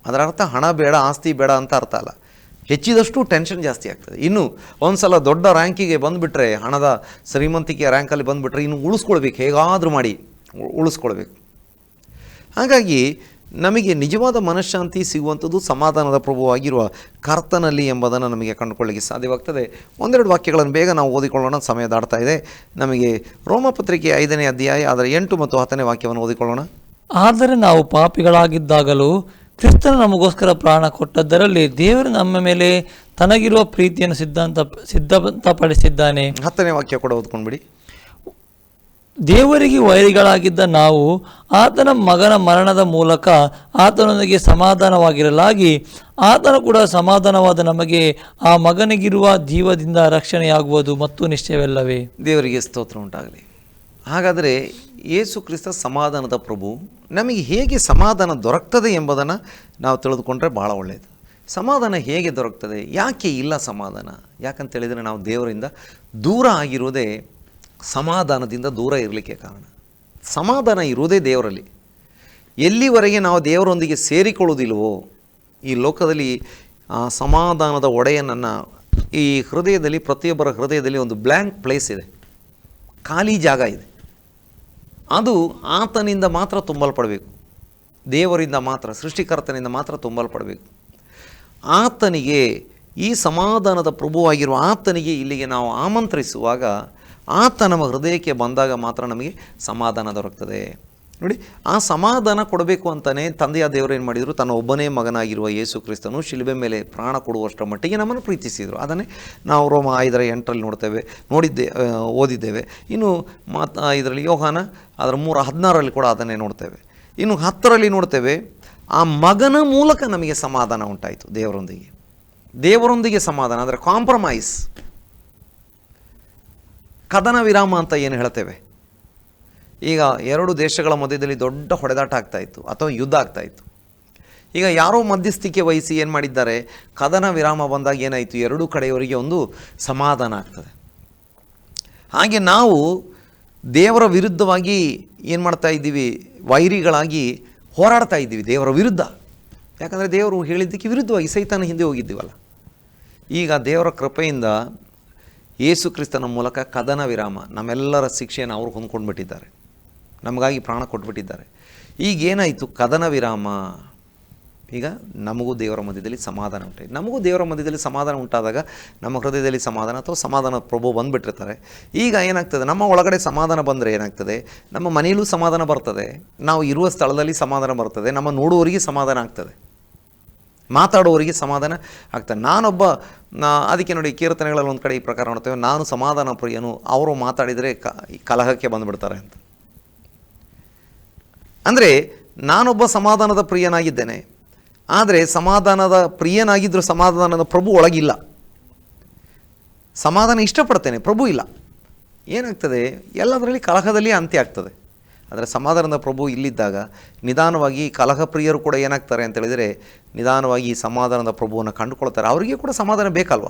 ಅದರ ಅರ್ಥ ಹಣ ಬೇಡ, ಆಸ್ತಿ ಬೇಡ ಅಂತ ಅರ್ಥ ಅಲ್ಲ. ಹೆಚ್ಚಿದಷ್ಟು ಟೆನ್ಷನ್ ಜಾಸ್ತಿ ಆಗ್ತದೆ. ಇನ್ನು ಒಂದು ಸಲ ದೊಡ್ಡ ರ್ಯಾಂಕಿಗೆ ಬಂದುಬಿಟ್ರೆ, ಹಣದ ಶ್ರೀಮಂತಿಕೆ ರ್ಯಾಂಕಲ್ಲಿ ಬಂದುಬಿಟ್ರೆ ಇನ್ನು ಉಳಿಸ್ಕೊಳ್ಬೇಕು. ಹೇಗಾದರೂ ಮಾಡಿ ಉಳಿಸ್ಕೊಳ್ಬೇಕು. ಹಾಗಾಗಿ ನಮಗೆ ನಿಜವಾದ ಮನಃಶಾಂತಿ ಸಿಗುವಂಥದ್ದು ಸಮಾಧಾನದ ಪ್ರಭುವಾಗಿರುವ ಕರ್ತನಲ್ಲಿ ಎಂಬುದನ್ನು ನಮಗೆ ಕಂಡುಕೊಳ್ಳಿಕ್ಕೆ ಸಾಧ್ಯವಾಗ್ತದೆ. ಒಂದೆರಡು ವಾಕ್ಯಗಳನ್ನು ಬೇಗ ನಾವು ಓದಿಕೊಳ್ಳೋಣ. ಸಮಯ ದಾಡ್ತಾ ಇದೆ. ನಮಗೆ ರೋಮಪತ್ರಿಕೆ ಐದನೇ ಅಧ್ಯಾಯ ಆದರೆ ಎಂಟು ಮತ್ತು ಹತ್ತನೇ ವಾಕ್ಯವನ್ನು ಓದಿಕೊಳ್ಳೋಣ. ಆದರೆ ನಾವು ಪಾಪಿಗಳಾಗಿದ್ದಾಗಲೂ ಕ್ರಿಸ್ತನು ನಮಗೋಸ್ಕರ ಪ್ರಾಣ ಕೊಟ್ಟದ್ದರಲ್ಲಿ ದೇವರು ನಮ್ಮ ಮೇಲೆ ತನಗಿರುವ ಪ್ರೀತಿಯನ್ನು ಸಿದ್ಧಾಂತ ಸಿದ್ಧಪಡಿಸಿದ್ದಾನೆ. ಹತ್ತನೇ ವಾಕ್ಯ ಕೂಡ ಓದ್ಕೊಂಡ್ಬಿಡಿ. ದೇವರಿಗೆ ವೈರಿಗಳಾಗಿದ್ದ ನಾವು ಆತನ ಮಗನ ಮರಣದ ಮೂಲಕ ಆತನೊಂದಿಗೆ ಸಮಾಧಾನವಾಗಿರಲಾಗಿ ಆತನ ಕೂಡ ಸಮಾಧಾನವಾದ ನಮಗೆ ಆ ಮಗನಿಗಿರುವ ಜೀವದಿಂದ ರಕ್ಷಣೆಯಾಗುವುದು ಮತ್ತು ನಿಶ್ಚಯವಲ್ಲವೇ. ದೇವರಿಗೆ ಸ್ತೋತ್ರ ಉಂಟಾಗಲಿ. ಹಾಗಾದರೆ ಯೇಸು ಕ್ರಿಸ್ತ ಸಮಾಧಾನದ ಪ್ರಭು, ನಮಗೆ ಹೇಗೆ ಸಮಾಧಾನ ದೊರಕ್ತದೆ ಎಂಬುದನ್ನು ನಾವು ತಿಳಿದುಕೊಂಡ್ರೆ ಭಾಳ ಒಳ್ಳೆಯದು. ಸಮಾಧಾನ ಹೇಗೆ ದೊರಕ್ತದೆ? ಯಾಕೆ ಇಲ್ಲ ಸಮಾಧಾನ? ಯಾಕಂತೇಳಿದರೆ ನಾವು ದೇವರಿಂದ ದೂರ ಆಗಿರುವುದೇ ಸಮಾಧಾನದಿಂದ ದೂರ ಇರಲಿಕ್ಕೆ ಕಾರಣ. ಸಮಾಧಾನ ಇರುವುದೇ ದೇವರಲ್ಲಿ. ಎಲ್ಲಿವರೆಗೆ ನಾವು ದೇವರೊಂದಿಗೆ ಸೇರಿಕೊಳ್ಳುವುದಿಲ್ಲವೋ? ಈ ಲೋಕದಲ್ಲಿ ಆ ಸಮಾಧಾನದ ಒಡೆಯನನ್ನು ಈ ಹೃದಯದಲ್ಲಿ, ಪ್ರತಿಯೊಬ್ಬರ ಹೃದಯದಲ್ಲಿ ಒಂದು ಬ್ಲ್ಯಾಂಕ್ ಪ್ಲೇಸ್ ಇದೆ. ಖಾಲಿ ಜಾಗ ಇದೆ. ಅದು ಆತನಿಂದ ಮಾತ್ರ ತುಂಬಲ್ಪಡಬೇಕು. ದೇವರಿಂದ ಮಾತ್ರ, ಸೃಷ್ಟಿಕರ್ತನಿಂದ ಮಾತ್ರ ತುಂಬಲ್ಪಡಬೇಕು. ಆತನಿಗೆ ಈ ಸಮಾಧಾನದ ಪ್ರಭುವಾಗಿರುವ ಆತನಿಗೆ ಇಲ್ಲಿಗೆ ನಾವು ಆಮಂತ್ರಿಸುವಾಗ ಆತ ನಮ್ಮ ಹೃದಯಕ್ಕೆ ಬಂದಾಗ ಮಾತ್ರ ನಮಗೆ ಸಮಾಧಾನ ದೊರಕ್ತದೆ. ನೋಡಿ, ಆ ಸಮಾಧಾನ ಕೊಡಬೇಕು ಅಂತಲೇ ತಂದೆಯ ದೇವರು ಏನು ಮಾಡಿದರು? ತನ್ನ ಒಬ್ಬನೇ ಮಗನಾಗಿರುವ ಯೇಸು ಕ್ರಿಸ್ತನು ಶಿಲುಬೆ ಮೇಲೆ ಪ್ರಾಣ ಕೊಡುವಷ್ಟರ ಮಟ್ಟಿಗೆ ನಮ್ಮನ್ನು ಪ್ರೀತಿಸಿದರು. ಅದನ್ನೇ ನಾವು ರೋಮ ಐದರ ಎಂಟರಲ್ಲಿ ನೋಡ್ತೇವೆ, ನೋಡಿದ್ದೆ ಓದಿದ್ದೇವೆ. ಇನ್ನು ಮಾತಾ ಇದರಲ್ಲಿ ಯೋಹಾನ, ಅದರ ಮೂರು ಹದಿನಾರರಲ್ಲಿ ಕೂಡ ಅದನ್ನೇ ನೋಡ್ತೇವೆ. ಇನ್ನು ಹತ್ತರಲ್ಲಿ ನೋಡ್ತೇವೆ, ಆ ಮಗನ ಮೂಲಕ ನಮಗೆ ಸಮಾಧಾನ ಉಂಟಾಯಿತು ದೇವರೊಂದಿಗೆ. ದೇವರೊಂದಿಗೆ ಸಮಾಧಾನ, ಅಂದರೆ ಕಾಂಪ್ರಮೈಸ್ ಕದನ ವಿರಾಮ ಅಂತ ಏನು ಹೇಳ್ತೇವೆ? ಈಗ ಎರಡು ದೇಶಗಳ ಮಧ್ಯದಲ್ಲಿ ದೊಡ್ಡ ಹೊಡೆದಾಟ ಆಗ್ತಾ ಇತ್ತು, ಅಥವಾ ಯುದ್ಧ ಆಗ್ತಾ ಇತ್ತು. ಈಗ ಯಾರೋ ಮಧ್ಯಸ್ಥಿಕೆ ವಹಿಸಿ ಏನು ಮಾಡಿದ್ದಾರೆ? ಕದನ ವಿರಾಮ ಬಂದಾಗ ಏನಾಯಿತು? ಎರಡೂ ಕಡೆಯವರಿಗೆ ಒಂದು ಸಮಾಧಾನ ಆಗ್ತದೆ. ಹಾಗೆ ನಾವು ದೇವರ ವಿರುದ್ಧವಾಗಿ ಏನು ಮಾಡ್ತಾ ಇದ್ದೀವಿ? ವೈರಿಗಳಾಗಿ ಹೋರಾಡ್ತಾ ಇದ್ದೀವಿ ದೇವರ ವಿರುದ್ಧ. ಯಾಕಂದರೆ ದೇವರು ಹೇಳಿದ್ದಕ್ಕೆ ವಿರುದ್ಧವಾಗಿ ಸೈತಾನ ಹಿಂದೆ ಹೋಗಿದ್ದೀವಲ್ಲ. ಈಗ ದೇವರ ಕೃಪೆಯಿಂದ ಯೇಸು ಕ್ರಿಸ್ತನ ಮೂಲಕ ಕದನ ವಿರಾಮ, ನಮ್ಮೆಲ್ಲರ ಶಿಕ್ಷೆಯನ್ನು ಅವರು ಹೊಂದ್ಕೊಂಡ್ಬಿಟ್ಟಿದ್ದಾರೆ. ನಮಗಾಗಿ ಪ್ರಾಣ ಕೊಟ್ಬಿಟ್ಟಿದ್ದಾರೆ. ಈಗ ಏನಾಯಿತು? ಕದನ ವಿರಾಮ. ಈಗ ನಮಗೂ ದೇವರ ಮಧ್ಯದಲ್ಲಿ ಸಮಾಧಾನ ಉಂಟಾಯಿತು ನಮಗೂ ದೇವರ ಮಧ್ಯದಲ್ಲಿ ಸಮಾಧಾನ ಉಂಟಾದಾಗ ನಮ್ಮ ಹೃದಯದಲ್ಲಿ ಸಮಾಧಾನ ಅಥವಾ ಸಮಾಧಾನ ಪ್ರಭು ಬಂದುಬಿಟ್ಟಿರ್ತಾರೆ. ಈಗ ಏನಾಗ್ತದೆ? ನಮ್ಮ ಒಳಗಡೆ ಸಮಾಧಾನ ಬಂದರೆ ಏನಾಗ್ತದೆ? ನಮ್ಮ ಮನೆಯಲ್ಲೂ ಸಮಾಧಾನ ಬರ್ತದೆ. ನಾವು ಇರುವ ಸ್ಥಳದಲ್ಲಿ ಸಮಾಧಾನ ಬರ್ತದೆ. ನಮ್ಮ ನೋಡುವವರಿಗೆ ಸಮಾಧಾನ ಆಗ್ತದೆ. ಮಾತಾಡುವವರಿಗೆ ಸಮಾಧಾನ ಆಗ್ತದೆ. ನಾನೊಬ್ಬ ಅದಕ್ಕೆ ನೋಡಿ ಕೀರ್ತನೆಗಳಲ್ಲಿ ಒಂದು ಕಡೆ ಈ ಪ್ರಕಾರ ನೋಡ್ತೇವೆ. ನಾನು ಸಮಾಧಾನ ಪ್ರಿಯನು, ಅವರು ಮಾತಾಡಿದರೆ ಕಲಹಕ್ಕೆ ಬಂದುಬಿಡ್ತಾರೆ ಅಂತ. ಅಂದರೆ ನಾನೊಬ್ಬ ಸಮಾಧಾನದ ಪ್ರಿಯನಾಗಿದ್ದೇನೆ. ಆದರೆ ಸಮಾಧಾನದ ಪ್ರಿಯನಾಗಿದ್ದರೂ ಸಮಾಧಾನದ ಪ್ರಭು ಒಳಗಿಲ್ಲ. ಸಮಾಧಾನ ಇಷ್ಟಪಡ್ತೇನೆ, ಪ್ರಭು ಇಲ್ಲ. ಏನಾಗ್ತದೆ? ಎಲ್ಲದರಲ್ಲಿ ಕಲಹದಲ್ಲಿ ಅಂತ್ಯ ಆಗ್ತದೆ. ಆದರೆ ಸಮಾಧಾನದ ಪ್ರಭು ಇಲ್ಲಿದ್ದಾಗ ನಿಧಾನವಾಗಿ ಕಲಹ ಪ್ರಿಯರು ಕೂಡ ಏನಾಗ್ತಾರೆ ಅಂತ ಹೇಳಿದರೆ ನಿಧಾನವಾಗಿ ಸಮಾಧಾನದ ಪ್ರಭುವನ್ನು ಕಂಡುಕೊಳ್ತಾರೆ. ಅವರಿಗೆ ಕೂಡ ಸಮಾಧಾನ ಬೇಕಲ್ವ?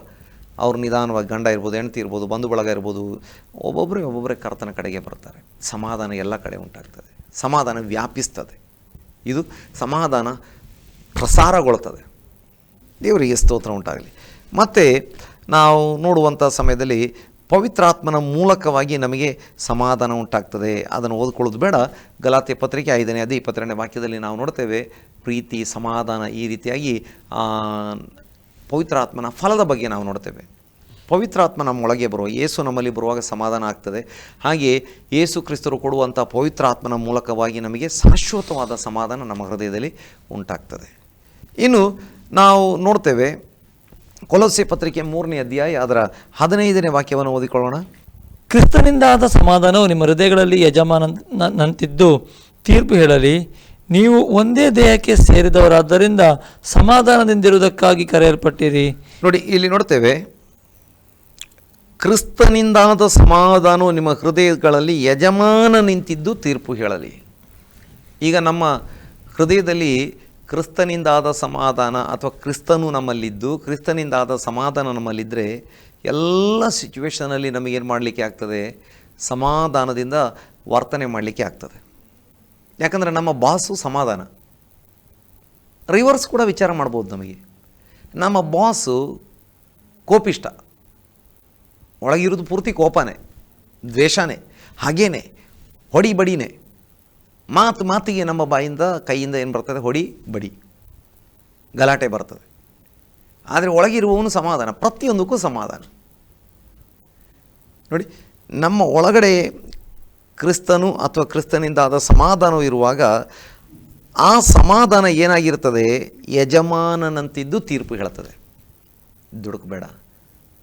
ಅವ್ರು ನಿಧಾನವಾಗಿ ಗಂಡ ಇರ್ಬೋದು, ಹೆಂಡತಿ ಇರ್ಬೋದು ಬಂಧು ಬಳಗ ಇರ್ಬೋದು ಒಬ್ಬೊಬ್ಬರೇ ಒಬ್ಬೊಬ್ಬರೇ ಕರ್ತನ ಕಡೆಗೆ ಬರ್ತಾರೆ. ಸಮಾಧಾನ ಎಲ್ಲ ಕಡೆ ಉಂಟಾಗ್ತದೆ. ಸಮಾಧಾನ ವ್ಯಾಪಿಸ್ತದೆ. ಇದು ಸಮಾಧಾನ ಪ್ರಸಾರಗೊಳ್ತದೆ ದೇವರಿಗೆ ಸ್ತೋತ್ರ ಉಂಟಾಗಲಿ. ಮತ್ತು ನಾವು ನೋಡುವಂಥ ಸಮಯದಲ್ಲಿ ಪವಿತ್ರಾತ್ಮನ ಮೂಲಕವಾಗಿ ನಮಗೆ ಸಮಾಧಾನ ಉಂಟಾಗ್ತದೆ. ಅದನ್ನು ಓದ್ಕೊಳ್ಳೋದು ಬೇಡ. ಗಲಾತೆ ಪತ್ರಿಕೆ ಐದನೇ ಅದೇ ಇಪ್ಪತ್ತೆರಡನೇ ವಾಕ್ಯದಲ್ಲಿ ನಾವು ನೋಡ್ತೇವೆ ಪ್ರೀತಿ, ಸಮಾಧಾನ ಈ ರೀತಿಯಾಗಿ ಪವಿತ್ರಾತ್ಮನ ಫಲದ ಬಗ್ಗೆ ನಾವು ನೋಡ್ತೇವೆ ಪವಿತ್ರಾತ್ಮ ನಮ್ಮೊಳಗೆ ಬರುವ ಯೇಸು ನಮ್ಮಲ್ಲಿ ಬರುವಾಗ ಸಮಾಧಾನ ಆಗ್ತದೆ. ಹಾಗೆ ಏಸು ಕ್ರಿಸ್ತರು ಕೊಡುವಂಥ ಪವಿತ್ರಾತ್ಮನ ಮೂಲಕವಾಗಿ ನಮಗೆ ಶಾಶ್ವತವಾದ ಸಮಾಧಾನ ನಮ್ಮ ಹೃದಯದಲ್ಲಿ ಉಂಟಾಗ್ತದೆ. ಇನ್ನು ನಾವು ನೋಡ್ತೇವೆ ಕೊಲಸೆ ಪತ್ರಿಕೆ ಮೂರನೇ ಅಧ್ಯಾಯ ಅದರ ಹದಿನೈದನೇ ವಾಕ್ಯವನ್ನು ಓದಿಕೊಳ್ಳೋಣ. ಕ್ರಿಸ್ತನಿಂದಾದ ಸಮಾಧಾನವು ನಿಮ್ಮ ಹೃದಯಗಳಲ್ಲಿ ಯಜಮಾನಂತಿದ್ದು ತೀರ್ಪು ಹೇಳಲಿ ನೀವು ಒಂದೇ ದೇಹಕ್ಕೆ ಸೇರಿದವರಾದ್ದರಿಂದ ಸಮಾಧಾನದಿಂದಿರುವುದಕ್ಕಾಗಿ ಕರೆಯಲ್ಪಟ್ಟಿರಿ. ನೋಡಿ ಇಲ್ಲಿ ನೋಡ್ತೇವೆ ಕ್ರಿಸ್ತನಿಂದಾದ ಸಮಾಧಾನವು ನಿಮ್ಮ ಹೃದಯಗಳಲ್ಲಿ ಯಜಮಾನ ನಿಂತಿದ್ದು ತೀರ್ಪು ಹೇಳಲಿ. ಈಗ ನಮ್ಮ ಹೃದಯದಲ್ಲಿ ಕ್ರಿಸ್ತನಿಂದಾದ ಸಮಾಧಾನ ಅಥವಾ ಕ್ರಿಸ್ತನು ನಮ್ಮಲ್ಲಿದ್ದು, ಕ್ರಿಸ್ತನಿಂದಾದ ಸಮಾಧಾನ ನಮ್ಮಲ್ಲಿದ್ದರೆ ಎಲ್ಲ ಸಿಚುವೇಷನಲ್ಲಿ ನಮಗೇನು ಮಾಡಲಿಕ್ಕೆ ಆಗ್ತದೆ? ಸಮಾಧಾನದಿಂದ ವರ್ತನೆ ಮಾಡಲಿಕ್ಕೆ ಆಗ್ತದೆ. ಯಾಕಂದರೆ ನಮ್ಮ ಬಾಸು ಸಮಾಧಾನ. ರಿವರ್ಸ್ ಕೂಡ ವಿಚಾರ ಮಾಡ್ಬೋದು ನಮಗೆ. ನಮ್ಮ ಬಾಸು ಕೋಪಿಷ್ಟ ಒಳಗಿರೋದು ಪೂರ್ತಿ ಕೋಪನೇ, ದ್ವೇಷನೇ, ಹಾಗೇನೆ, ಹೊಡಿ ಬಡಿನೇ. ಮಾತು ಮಾತಿಗೆ ನಮ್ಮ ಬಾಯಿಂದ, ಕೈಯಿಂದ ಏನು ಬರ್ತದೆ? ಹೊಡಿ ಬಡಿ. ಗಲಾಟೆ ಬರ್ತದೆ. ಆದರೆ ಒಳಗಿರುವವನು ಸಮಾಧಾನ, ಪ್ರತಿಯೊಂದಕ್ಕೂ ಸಮಾಧಾನ. ನೋಡಿ, ನಮ್ಮ ಒಳಗಡೆ ಕ್ರಿಸ್ತನು ಅಥವಾ ಕ್ರಿಸ್ತನಿಂದಾದ ಸಮಾಧಾನವು ಇರುವಾಗ, ಆ ಸಮಾಧಾನ ಏನಾಗಿರ್ತದೆ? ಯಜಮಾನನಂತಿದ್ದು ತೀರ್ಪು ಹೇಳ್ತದೆ. ದುಡುಕಬೇಡ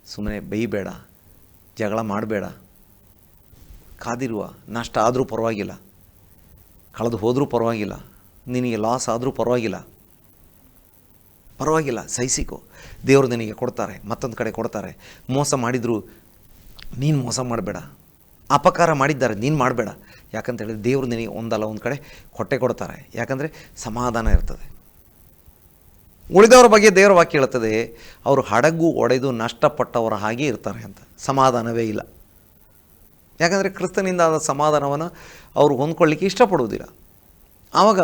ಸುಮ್ಮನೆ ಬೈಬೇಡ ಜಗಳ ಮಾಡಬೇಡ. ಕಾದಿರುವ ನಷ್ಟ ಆದರೂ ಪರವಾಗಿಲ್ಲ. ಕಳೆದು ಹೋದರೂ ಪರವಾಗಿಲ್ಲ. ನಿನಗೆ ಲಾಸ್ ಆದರೂ ಪರವಾಗಿಲ್ಲ. ಪರವಾಗಿಲ್ಲ, ಸಹಿಸಿಕೋ. ದೇವರು ನಿನಗೆ ಕೊಡ್ತಾರೆ, ಮತ್ತೊಂದು ಕಡೆ ಕೊಡ್ತಾರೆ. ಮೋಸ ಮಾಡಿದರೂ ನೀನು ಮೋಸ ಮಾಡಬೇಡ. ಅಪಕಾರ ಮಾಡಿದ್ದಾರೆ, ನೀನು ಮಾಡಬೇಡ. ಯಾಕಂತ ಹೇಳಿದ್ರೆ ದೇವರು ನಿನಗೆ ಒಂದಲ್ಲ, ಒಂದು ಕಡೆ ಕೊಟ್ಟೆ ಕೊಡ್ತಾರೆ. ಯಾಕಂದರೆ ಸಮಾಧಾನ ಇರ್ತದೆ. ಉಳಿದವರ ಬಗ್ಗೆ ದೇವರ ವಾಕ್ಯ ಹೇಳುತ್ತದೆ ಅವರು ಹಡಗು ಒಡೆದು ನಷ್ಟಪಟ್ಟವರ ಹಾಗೆ ಇರ್ತಾರೆ ಅಂತ. ಸಮಾಧಾನವೇ ಇಲ್ಲ. ಯಾಕಂದರೆ ಕ್ರಿಸ್ತನಿಂದ ಆದ ಸಮಾಧಾನವನ್ನು ಅವರು ಹೊಂದ್ಕೊಳ್ಳಿಕ್ಕೆ ಇಷ್ಟಪಡುವುದಿಲ್ಲ. ಆವಾಗ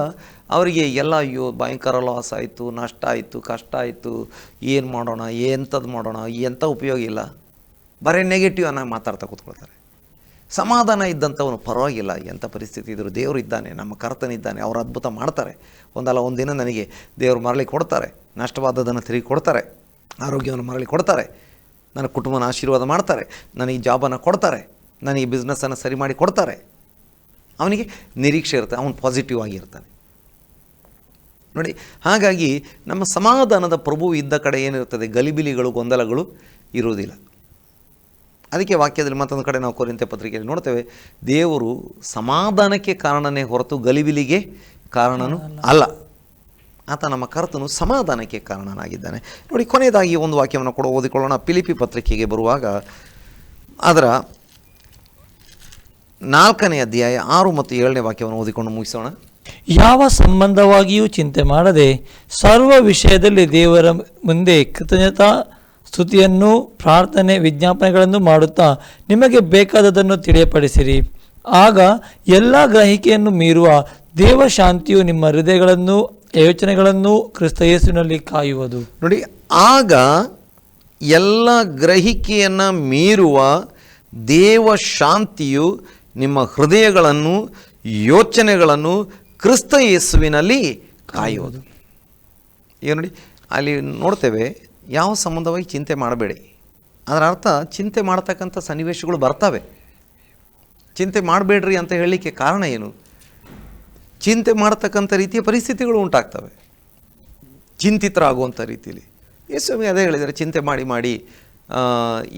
ಅವರಿಗೆ ಎಲ್ಲ, ಅಯ್ಯೋ, ಭಯಂಕರ ಲಾಸ್ ಆಯಿತು, ನಷ್ಟ ಆಯಿತು, ಕಷ್ಟ ಆಯಿತು, ಏನು ಮಾಡೋಣ ಎಂಥದ್ದು ಮಾಡೋಣ ಎಂಥ ಉಪಯೋಗ ಇಲ್ಲ? ಬರೀ ನೆಗೆಟಿವ್ ಅನ್ನ ಮಾತಾಡ್ತಾ ಕೂತ್ಕೊಳ್ತಾರೆ. ಸಮಾಧಾನ ಇದ್ದಂಥವನು ಪರವಾಗಿಲ್ಲ. ಎಂಥ ಪರಿಸ್ಥಿತಿ ಇದ್ದರೂ ದೇವರು ಇದ್ದಾನೆ, ನಮ್ಮ ಕರ್ತನಿದ್ದಾನೆ ಅವರು ಅದ್ಭುತ ಮಾಡ್ತಾರೆ. ಒಂದಲ್ಲ, ಒಂದಿನ ನನಗೆ ದೇವರು ಮರಳಿ ಕೊಡ್ತಾರೆ ನಷ್ಟವಾದದನ್ನು ತಿರುಗಿ ಕೊಡ್ತಾರೆ, ಆರೋಗ್ಯವನ್ನು ಮರಳಿ ಕೊಡ್ತಾರೆ, ನನ್ನ ಕುಟುಂಬನ ಆಶೀರ್ವಾದ ಮಾಡ್ತಾರೆ, ನನಗೆ ಜಾಬನ್ನು ಕೊಡ್ತಾರೆ, ನನಗೆ ಬಿಸ್ನೆಸ್ಸನ್ನು ಸರಿ ಮಾಡಿ ಕೊಡ್ತಾರೆ. ಅವನಿಗೆ ನಿರೀಕ್ಷೆ ಇರುತ್ತೆ, ಅವನು ಪಾಸಿಟಿವ್ ಆಗಿರ್ತಾನೆ. ನೋಡಿ, ಹಾಗಾಗಿ ನಮ್ಮ ಸಮಾಧಾನದ ಪ್ರಭು ಇದ್ದ ಕಡೆ ಏನಿರ್ತದೆ ಗಲಿಬಿಲಿಗಳು, ಗೊಂದಲಗಳು ಇರುವುದಿಲ್ಲ. ಅದಕ್ಕೆ ವಾಕ್ಯದಲ್ಲಿ ಮತ್ತೊಂದು ಕಡೆ ನಾವು ಕೊರಿಂತೆ ಪತ್ರಿಕೆಯಲ್ಲಿ ನೋಡ್ತೇವೆ ದೇವರು ಸಮಾಧಾನಕ್ಕೆ ಕಾರಣನೇ ಹೊರತು ಗಲಿಬಿಲಿಗೆ ಕಾರಣನೂ ಅಲ್ಲ. ಆತ ನಮ್ಮ ಕರ್ತನು ಸಮಾಧಾನಕ್ಕೆ ಕಾರಣನಾಗಿದ್ದಾನೆ. ನೋಡಿ ಕೊನೆಯದಾಗಿ ಒಂದು ವಾಕ್ಯವನ್ನು ಕೂಡ ಓದಿಕೊಳ್ಳೋಣ. ಪಿಲಿಪಿ ಪತ್ರಿಕೆಗೆ ಬರುವಾಗ ಅದರ ನಾಲ್ಕನೇ ಅಧ್ಯಾಯ ಆರು ಮತ್ತು ಏಳನೇ ವಾಕ್ಯವನ್ನು ಓದಿಕೊಂಡು ಮುಗಿಸೋಣ. ಯಾವ ಸಂಬಂಧವಾಗಿಯೂ ಚಿಂತೆ ಮಾಡದೆ ಸರ್ವ ವಿಷಯದಲ್ಲಿ ದೇವರ ಮುಂದೆ ಕೃತಜ್ಞತಾ ಸ್ತುತಿಯನ್ನು, ಪ್ರಾರ್ಥನೆ, ವಿಜ್ಞಾಪನೆಗಳನ್ನು ಮಾಡುತ್ತಾ ನಿಮಗೆ ಬೇಕಾದದನ್ನು ತಿಳಿಯಪಡಿಸಿರಿ. ಆಗ ಎಲ್ಲ ಗ್ರಹಿಕೆಯನ್ನು ಮೀರುವ ದೇವಶಾಂತಿಯು ನಿಮ್ಮ ಹೃದಯಗಳನ್ನು, ಯೋಚನೆಗಳನ್ನು ಕ್ರಿಸ್ತ ಯೇಸುವಿನಲ್ಲಿ ಕಾಯುವುದು. ನೋಡಿ, ಆಗ ಎಲ್ಲ ಗ್ರಹಿಕೆಯನ್ನು ಮೀರುವ ದೇವ ಶಾಂತಿಯು ನಿಮ್ಮ ಹೃದಯಗಳನ್ನು, ಯೋಚನೆಗಳನ್ನು ಕ್ರಿಸ್ತ ಯೇಸುವಿನಲ್ಲಿ ಕಾಯುವುದು. ಈಗ ನೋಡಿ, ಅಲ್ಲಿ ನೋಡ್ತೇವೆ ಯಾವ ಸಂಬಂಧವಾಗಿ ಚಿಂತೆ ಮಾಡಬೇಡಿ. ಅದರ ಅರ್ಥ ಚಿಂತೆ ಮಾಡ್ತಕ್ಕಂಥ ಸನ್ನಿವೇಶಗಳು ಬರ್ತವೆ. ಚಿಂತೆ ಮಾಡಬೇಡ್ರಿ ಅಂತ ಹೇಳಲಿಕ್ಕೆ ಕಾರಣ ಏನು? ಚಿಂತೆ ಮಾಡ್ತಕ್ಕಂಥ ರೀತಿಯ ಪರಿಸ್ಥಿತಿಗಳು ಉಂಟಾಗ್ತವೆ. ಚಿಂತಿತರಾಗುವಂಥ ರೀತಿಯಲ್ಲಿ. ಯೇಸ್ವಾಮಿ ಅದೇ ಹೇಳಿದರೆ ಚಿಂತೆ ಮಾಡಿ ಮಾಡಿ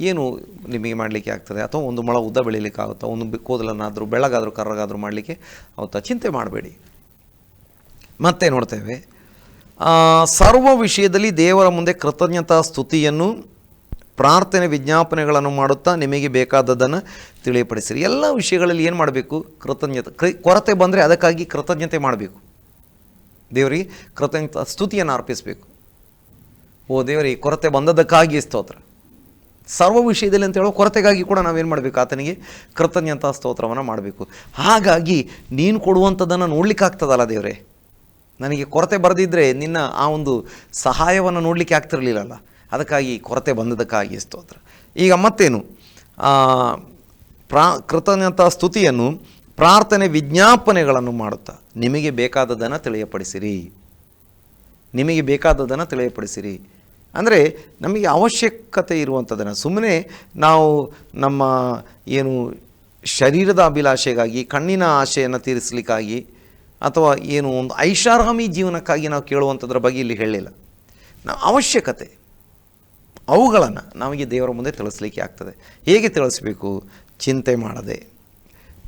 ಏನು ನಿಮಗೆ ಮಾಡಲಿಕ್ಕೆ ಆಗ್ತದೆ? ಅಥವಾ ಒಂದು ಮೊಳ ಉದ್ದ ಬೆಳೀಲಿಕ್ಕೆ ಆಗುತ್ತಾ ಒಂದು ಕೂದಲನ್ನಾದರೂ ಬೆಳಗಾದರೂ, ಕರ್ರಗಾದರೂ ಮಾಡಲಿಕ್ಕೆ ಆಗುತ್ತಾ? ಚಿಂತೆ ಮಾಡಬೇಡಿ. ಮತ್ತೆ ನೋಡ್ತೇವೆ. ಸರ್ವ ವಿಷಯದಲ್ಲಿ ದೇವರ ಮುಂದೆ ಕೃತಜ್ಞತಾ ಸ್ತುತಿಯನ್ನು, ಪ್ರಾರ್ಥನೆ ವಿಜ್ಞಾಪನೆಗಳನ್ನು ಮಾಡುತ್ತಾ ನಿಮಗೆ ಬೇಕಾದದ್ದನ್ನು ತಿಳಿಯಪಡಿಸಿರಿ. ಎಲ್ಲ ವಿಷಯಗಳಲ್ಲಿ ಏನು ಮಾಡಬೇಕು? ಕೃತಜ್ಞತೆ. ಕ್ರಿ- ಕೊರತೆ ಬಂದರೆ ಅದಕ್ಕಾಗಿ ಕೃತಜ್ಞತೆ ಮಾಡಬೇಕು. ದೇವರಿಗೆ ಕೃತಜ್ಞತ ಸ್ತುತಿಯನ್ನು ಅರ್ಪಿಸಬೇಕು. ಓ ದೇವರಿಗೆ ಕೊರತೆ ಬಂದದ್ದಕ್ಕಾಗಿ ಸ್ತೋತ್ರ. ಸರ್ವ ವಿಷಯದಲ್ಲಿ ಅಂತ ಹೇಳೋ ಕೊರತೆಗಾಗಿ ಕೂಡ ನಾವೇನು ಮಾಡಬೇಕು? ಆತನಿಗೆ ಕೃತಜ್ಞತಾ ಸ್ತೋತ್ರವನ್ನು ಮಾಡಬೇಕು. ಹಾಗಾಗಿ ನೀನು ಕೊಡುವಂಥದ್ದನ್ನು ನೋಡ್ಲಿಕ್ಕೆ ಆಗ್ತದಲ್ಲ ದೇವರೇ. ನನಗೆ ಕೊರತೆ ಬರೆದಿದ್ದರೆ ನಿನ್ನ ಆ ಒಂದು ಸಹಾಯವನ್ನು ನೋಡಲಿಕ್ಕೆ ಆಗ್ತಿರಲಿಲ್ಲಲ್ಲ. ಅದಕ್ಕಾಗಿ ಕೊರತೆ ಬಂದದಕ್ಕಾಗಿ ಸ್ತೋತ್ರ. ಈಗ ಮತ್ತೇನು? ಪ್ರಾ, ಕೃತಜ್ಞತಾ ಸ್ತುತಿಯನ್ನು ಪ್ರಾರ್ಥನೆ ವಿಜ್ಞಾಪನೆಗಳನ್ನು ಮಾಡುತ್ತಾ. ನಿಮಗೆ ಬೇಕಾದದನ್ನು ತಿಳಿಯಪಡಿಸಿರಿ. ನಿಮಗೆ ಬೇಕಾದದನ್ನು ತಿಳಿಯಪಡಿಸಿರಿ. ಅಂದರೆ ನಮಗೆ ಅವಶ್ಯಕತೆ ಇರುವಂಥದ್ದನ್ನು. ಸುಮ್ಮನೆ ನಾವು ನಮ್ಮ ಏನು ಶರೀರದ ಅಭಿಲಾಷೆಗಾಗಿ, ಕಣ್ಣಿನ ಆಶೆಯನ್ನು ತೀರಿಸಲಿಕ್ಕಾಗಿ ಅಥವಾ ಏನು ಒಂದು ಐಷಾರಾಮಿ ಜೀವನಕ್ಕಾಗಿ ನಾವು ಕೇಳುವಂಥದ್ರ ಬಗ್ಗೆ ಇಲ್ಲಿ ಹೇಳಲಿಲ್ಲ. ನಾವು ಅವಶ್ಯಕತೆ, ಅವುಗಳನ್ನು ನಮಗೆ ದೇವರ ಮುಂದೆ ತಿಳಿಸ್ಲಿಕ್ಕೆ ಆಗ್ತದೆ. ಹೇಗೆ ತಿಳಿಸ್ಬೇಕು? ಚಿಂತೆ ಮಾಡದೆ,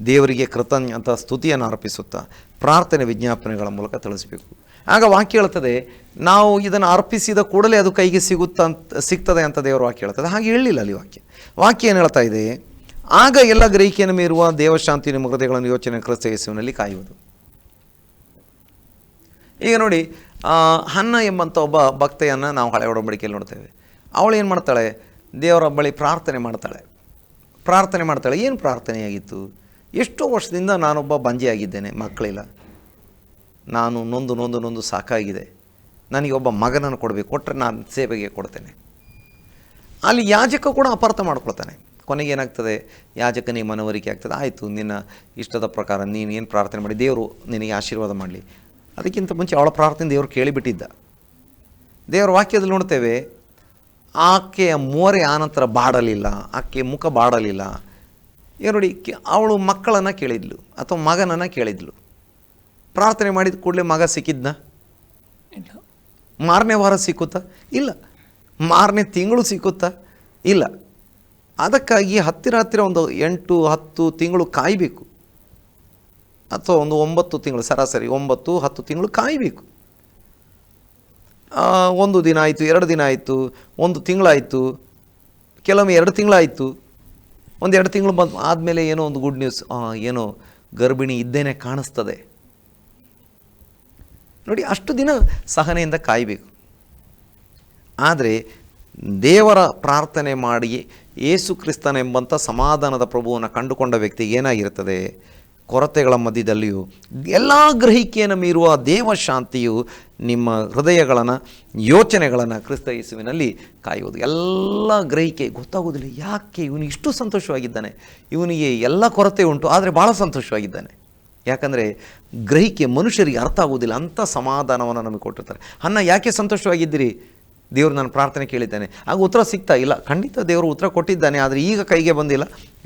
ದೇವರಿಗೆ ಕೃತಜ್ಞತ ಸ್ತುತಿಯನ್ನು ಅರ್ಪಿಸುತ್ತಾ, ಪ್ರಾರ್ಥನೆ ವಿಜ್ಞಾಪನೆಗಳ ಮೂಲಕ ತಿಳಿಸ್ಬೇಕು. ಆಗ ವಾಕ್ಯ ಹೇಳ್ತದೆ, ನಾವು ಇದನ್ನು ಅರ್ಪಿಸಿದ ಕೂಡಲೇ ಅದು ಕೈಗೆ ಸಿಗುತ್ತಾ ಅಂತ, ಸಿಗ್ತದೆ ಅಂತ ದೇವರ ವಾಕ್ಯ ಹೇಳ್ತದೆ. ಹಾಗೆ ಹೇಳಲಿಲ್ಲ ಅಲ್ಲಿ ವಾಕ್ಯ. ವಾಕ್ಯ ಏನು ಹೇಳ್ತಾ ಇದೆ? ಆಗ ಎಲ್ಲ ಗ್ರಹಿಕೆಯನ್ನು ಮೀರುವ ದೇವಶಾಂತಿ ನಿಮ್ಮ ಹೃದಯಗಳನ್ನು ಯೋಚನೆ ಕ್ರಿಸ್ತ ಯೇಸುವಿನಲ್ಲಿ ಕಾಯುವುದು. ಈಗ ನೋಡಿ ಹನ್ನ ಎಂಬಂಥ ಒಬ್ಬ ಭಕ್ತೆಯನ್ನು ನಾವು ಹಳೆ ಒಡಂಬಡಿಕೆಯಲ್ಲಿ ನೋಡ್ತೇವೆ. ಅವಳು ಏನು ಮಾಡ್ತಾಳೆ? ದೇವರ ಬಳಿ ಪ್ರಾರ್ಥನೆ ಮಾಡ್ತಾಳೆ. ಪ್ರಾರ್ಥನೆ ಮಾಡ್ತಾಳೆ. ಏನು ಪ್ರಾರ್ಥನೆಯಾಗಿತ್ತು ಎಷ್ಟೋ ವರ್ಷದಿಂದ ನಾನೊಬ್ಬ ಬಂಜಿಯಾಗಿದ್ದೇನೆ ಮಕ್ಕಳಿಲ್ಲ. ನಾನು ನೊಂದು ನೊಂದು ನೊಂದು ಸಾಕಾಗಿದೆ. ನನಗೆ ಒಬ್ಬ ಮಗನನ್ನು ಕೊಡಬೇಕು. ಕೊಟ್ಟರೆ ನಾನು ಸೇವೆಗೆ ಕೊಡ್ತೇನೆ. ಅಲ್ಲಿ ಯಾಜಕ ಕೂಡ ಅಪಾರ್ಥ ಮಾಡ್ಕೊಳ್ತಾನೆ. ಕೊನೆಗೆ ಏನಾಗ್ತದೆ? ಯಾಜಕನಿಗೆ ಮನವರಿಕೆ ಆಗ್ತದೆ. ಆಯಿತು, ನಿನ್ನ ಇಷ್ಟದ ಪ್ರಕಾರ ನೀನು ಏನು ಪ್ರಾರ್ಥನೆ ಮಾಡಿ? ದೇವರು ನಿನಗೆ ಆಶೀರ್ವಾದ ಮಾಡಲಿ. ಅದಕ್ಕಿಂತ ಮುಂಚೆ ಅವಳ ಪ್ರಾರ್ಥನೆ ದೇವರು ಕೇಳಿಬಿಟ್ಟಿದ್ದ. ದೇವರ ವಾಕ್ಯದಲ್ಲಿ ನೋಡ್ತೇವೆ ಆಕೆಯ ಮೋರೆ ಆನಂತರ ಬಾಡಲಿಲ್ಲ ಆಕೆ ಮುಖ ಬಾಡಲಿಲ್ಲ. ಏನು ನೋಡಿ ಕೆ- ಅವಳು ಮಕ್ಕಳನ್ನು ಕೇಳಿದ್ಲು ಅಥವಾ ಮಗನನ್ನು ಕೇಳಿದ್ಲು. ಪ್ರಾರ್ಥನೆ ಮಾಡಿದ ಕೂಡಲೇ ಮಗ ಸಿಕ್ಕಿದ್ನ? ಇಲ್ಲ. ಮಾರನೇ ವಾರ ಸಿಕ್ಕುತ್ತಾ? ಇಲ್ಲ. ಮಾರನೇ ತಿಂಗಳು ಸಿಕ್ಕುತ್ತಾ? ಇಲ್ಲ. ಅದಕ್ಕಾಗಿ ಹತ್ತಿರ ಹತ್ತಿರ ಒಂದು ಎಂಟು ಹತ್ತು ತಿಂಗಳು ಕಾಯಬೇಕು. ಅಥವಾ ಒಂದು ಒಂಬತ್ತು ತಿಂಗಳು, ಸರಾಸರಿ ಒಂಬತ್ತು, ಹತ್ತು ತಿಂಗಳು ಕಾಯಬೇಕು. ಒಂದು ದಿನ ಆಯಿತು, ಎರಡು ದಿನ ಆಯಿತು, ಒಂದು ತಿಂಗಳಾಯಿತು, ಕೆಲವೊಮ್ಮೆ ಎರಡು ತಿಂಗಳಾಯಿತು, ಒಂದು ಎರಡು ತಿಂಗಳು ಬಂದು ಆದಮೇಲೆ ಏನೋ ಒಂದು ಗುಡ್ ನ್ಯೂಸ್ ಏನೋ ಗರ್ಭಿಣಿ ಇದ್ದೇನೆ ಕಾಣಿಸ್ತದೆ. ನೋಡಿ, ಅಷ್ಟು ದಿನ ಸಹನೆಯಿಂದ ಕಾಯಬೇಕು. ಆದರೆ, ದೇವರ ಪ್ರಾರ್ಥನೆ ಮಾಡಿ ಯೇಸು ಕ್ರಿಸ್ತನೆಂಬಂಥ ಸಮಾಧಾನದ ಪ್ರಭುವನ್ನು ಕಂಡುಕೊಂಡ ವ್ಯಕ್ತಿಗೆ ಏನಾಗಿರ್ತದೆ ಕೊರತೆಗಳ ಮಧ್ಯದಲ್ಲಿಯೂ, ಎಲ್ಲ ಗ್ರಹಿಕೆಯನ್ನು ಮೀರುವ ದೇವಶಾಂತಿಯು ನಿಮ್ಮ ಹೃದಯಗಳನ್ನು, ಯೋಚನೆಗಳನ್ನು ಕ್ರಿಸ್ತ ಯೇಸುವಿನಲ್ಲಿ ಕಾಯುವುದು. ಎಲ್ಲ ಗ್ರಹಿಕೆ ಗೊತ್ತಾಗೋದಿಲ್ಲ ಯಾಕೆ? ಇವನು ಇಷ್ಟು ಸಂತೋಷವಾಗಿದ್ದಾನೆ. ಇವನಿಗೆ ಎಲ್ಲ ಕೊರತೆ ಉಂಟು, ಆದರೆ ಭಾಳ ಸಂತೋಷವಾಗಿದ್ದಾನೆ. ಯಾಕಂದರೆ ಗ್ರಹಿಕೆ ಮನುಷ್ಯರಿಗೆ ಅರ್ಥ ಆಗುವುದಿಲ್ಲ. ಅಂಥ ಸಮಾಧಾನವನ್ನು ನಮಗೆ ಕೊಟ್ಟಿರ್ತಾರೆ. ಅನ್ನ ಯಾಕೆ ಸಂತೋಷವಾಗಿದ್ದೀರಿ? ದೇವರು ನಾನು ಪ್ರಾರ್ಥನೆ ಕೇಳಿದ್ದೇನೆ. ಆಗ ಉತ್ತರ ಸಿಗ್ತಾ ಇಲ್ಲ. ಖಂಡಿತ ದೇವರು ಉತ್ತರ ಕೊಟ್ಟಿದ್ದಾನೆ, ಆದರೆ ಈಗ ಕೈಗೆ ಬಂದಿಲ್ಲ.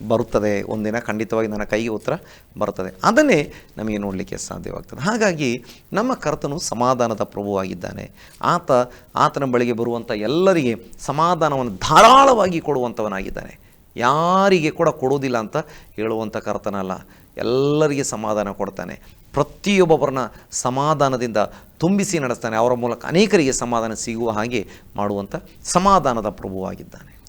ಬರುತ್ತದೆ ಒಂದಿನ, ಖಂಡಿತವಾಗಿ ನನ್ನ ಕೈಗೆ ಉತ್ತರ ಬರುತ್ತದೆ. ಅದನ್ನೇ ನಮಗೆ ನೋಡಲಿಕ್ಕೆ ಸಾಧ್ಯವಾಗ್ತದೆ. ಹಾಗಾಗಿ ನಮ್ಮ ಕರ್ತನು ಸಮಾಧಾನದ ಪ್ರಭುವಾಗಿದ್ದಾನೆ. ಆತ, ಆತನ ಬಳಿಗೆ ಬರುವಂಥ ಎಲ್ಲರಿಗೆ ಸಮಾಧಾನವನ್ನು ಧಾರಾಳವಾಗಿ ಕೊಡುವಂಥವನಾಗಿದ್ದಾನೆ ಯಾರಿಗೆ ಕೂಡ ಕೊಡೋದಿಲ್ಲ ಅಂತ ಹೇಳುವಂಥ ಕರ್ತನಲ್ಲ. ಎಲ್ಲರಿಗೆ ಸಮಾಧಾನ ಕೊಡ್ತಾನೆ. ಪ್ರತಿಯೊಬ್ಬೊಬ್ಬರನ್ನ ಸಮಾಧಾನದಿಂದ ತುಂಬಿಸಿ ನಡೆಸ್ತಾನೆ. ಅವರ ಮೂಲಕ ಅನೇಕರಿಗೆ ಸಮಾಧಾನ ಸಿಗುವ ಹಾಗೆ ಮಾಡುವಂಥ ಸಮಾಧಾನದ ಪ್ರಭುವಾಗಿದ್ದಾನೆ.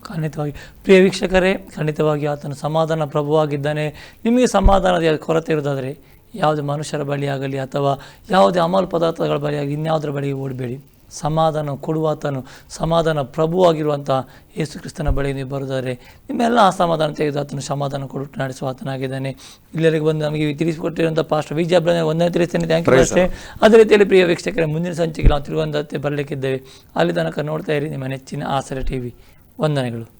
ಖಂಡಿತವಾಗಿ. ಪ್ರಿಯ ವೀಕ್ಷಕರೇ, ಖಂಡಿತವಾಗಿ ಆತನು ಸಮಾಧಾನ ಪ್ರಭುವಾಗಿದ್ದಾನೆ. ನಿಮಗೆ ಸಮಾಧಾನದ ಕೊರತೆ ಇರೋದಾದರೆ, ಯಾವುದೇ ಮನುಷ್ಯರ ಬಳಿ ಆಗಲಿ ಅಥವಾ ಯಾವುದೇ ಅಮಲ್ ಪದಾರ್ಥಗಳ ಬಳಿ ಆಗಲಿ ಇನ್ಯಾವುದರ ಬಳಿ ಓಡಬೇಡಿ. ಸಮಾಧಾನ ಕೊಡುವಾತನು ಸಮಾಧಾನ ಪ್ರಭುವಾಗಿರುವಂಥ ಯೇಸು ಕ್ರಿಸ್ತನ ಬಳಿ ನೀವು ಬರೋದಾದರೆ ನಿಮ್ಮೆಲ್ಲ ಅಸಮಾಧಾನ ತೆಗೆದು ಆತನು ಸಮಾಧಾನ ಕೊಟ್ಟು ನಡೆಸುವ ಆತನಾಗಿದ್ದಾನೆ ಇಲ್ಲರಿಗೆ ಬಂದು ನಮಗೆ ತಿಳಿಸಿಕೊಟ್ಟಿರುವಂಥ ಪಾಸ್ಟರ್ ಬ್ರಹ್ಮ ಒಂದನೇ ತಿಳಿಸ್ತೇನೆ. ಥ್ಯಾಂಕ್ ಯು ಅಷ್ಟೇ ಅದೇ ರೀತಿಯಲ್ಲಿ ಪ್ರಿಯ ವೀಕ್ಷಕರೇ ಮುಂದಿನ ಸಂಚಿಕೆ ನಾವು ತಿರುವಂತೆ ಬರಲಿಕ್ಕಿದ್ದೇವೆ. ಅಲ್ಲಿ ತನಕ ನೋಡ್ತಾ ಇರಿ ನಿಮ್ಮ ನೆಚ್ಚಿನ ಆಸರೆ ಟಿ ವಿ ವಂದನೆಗಳು.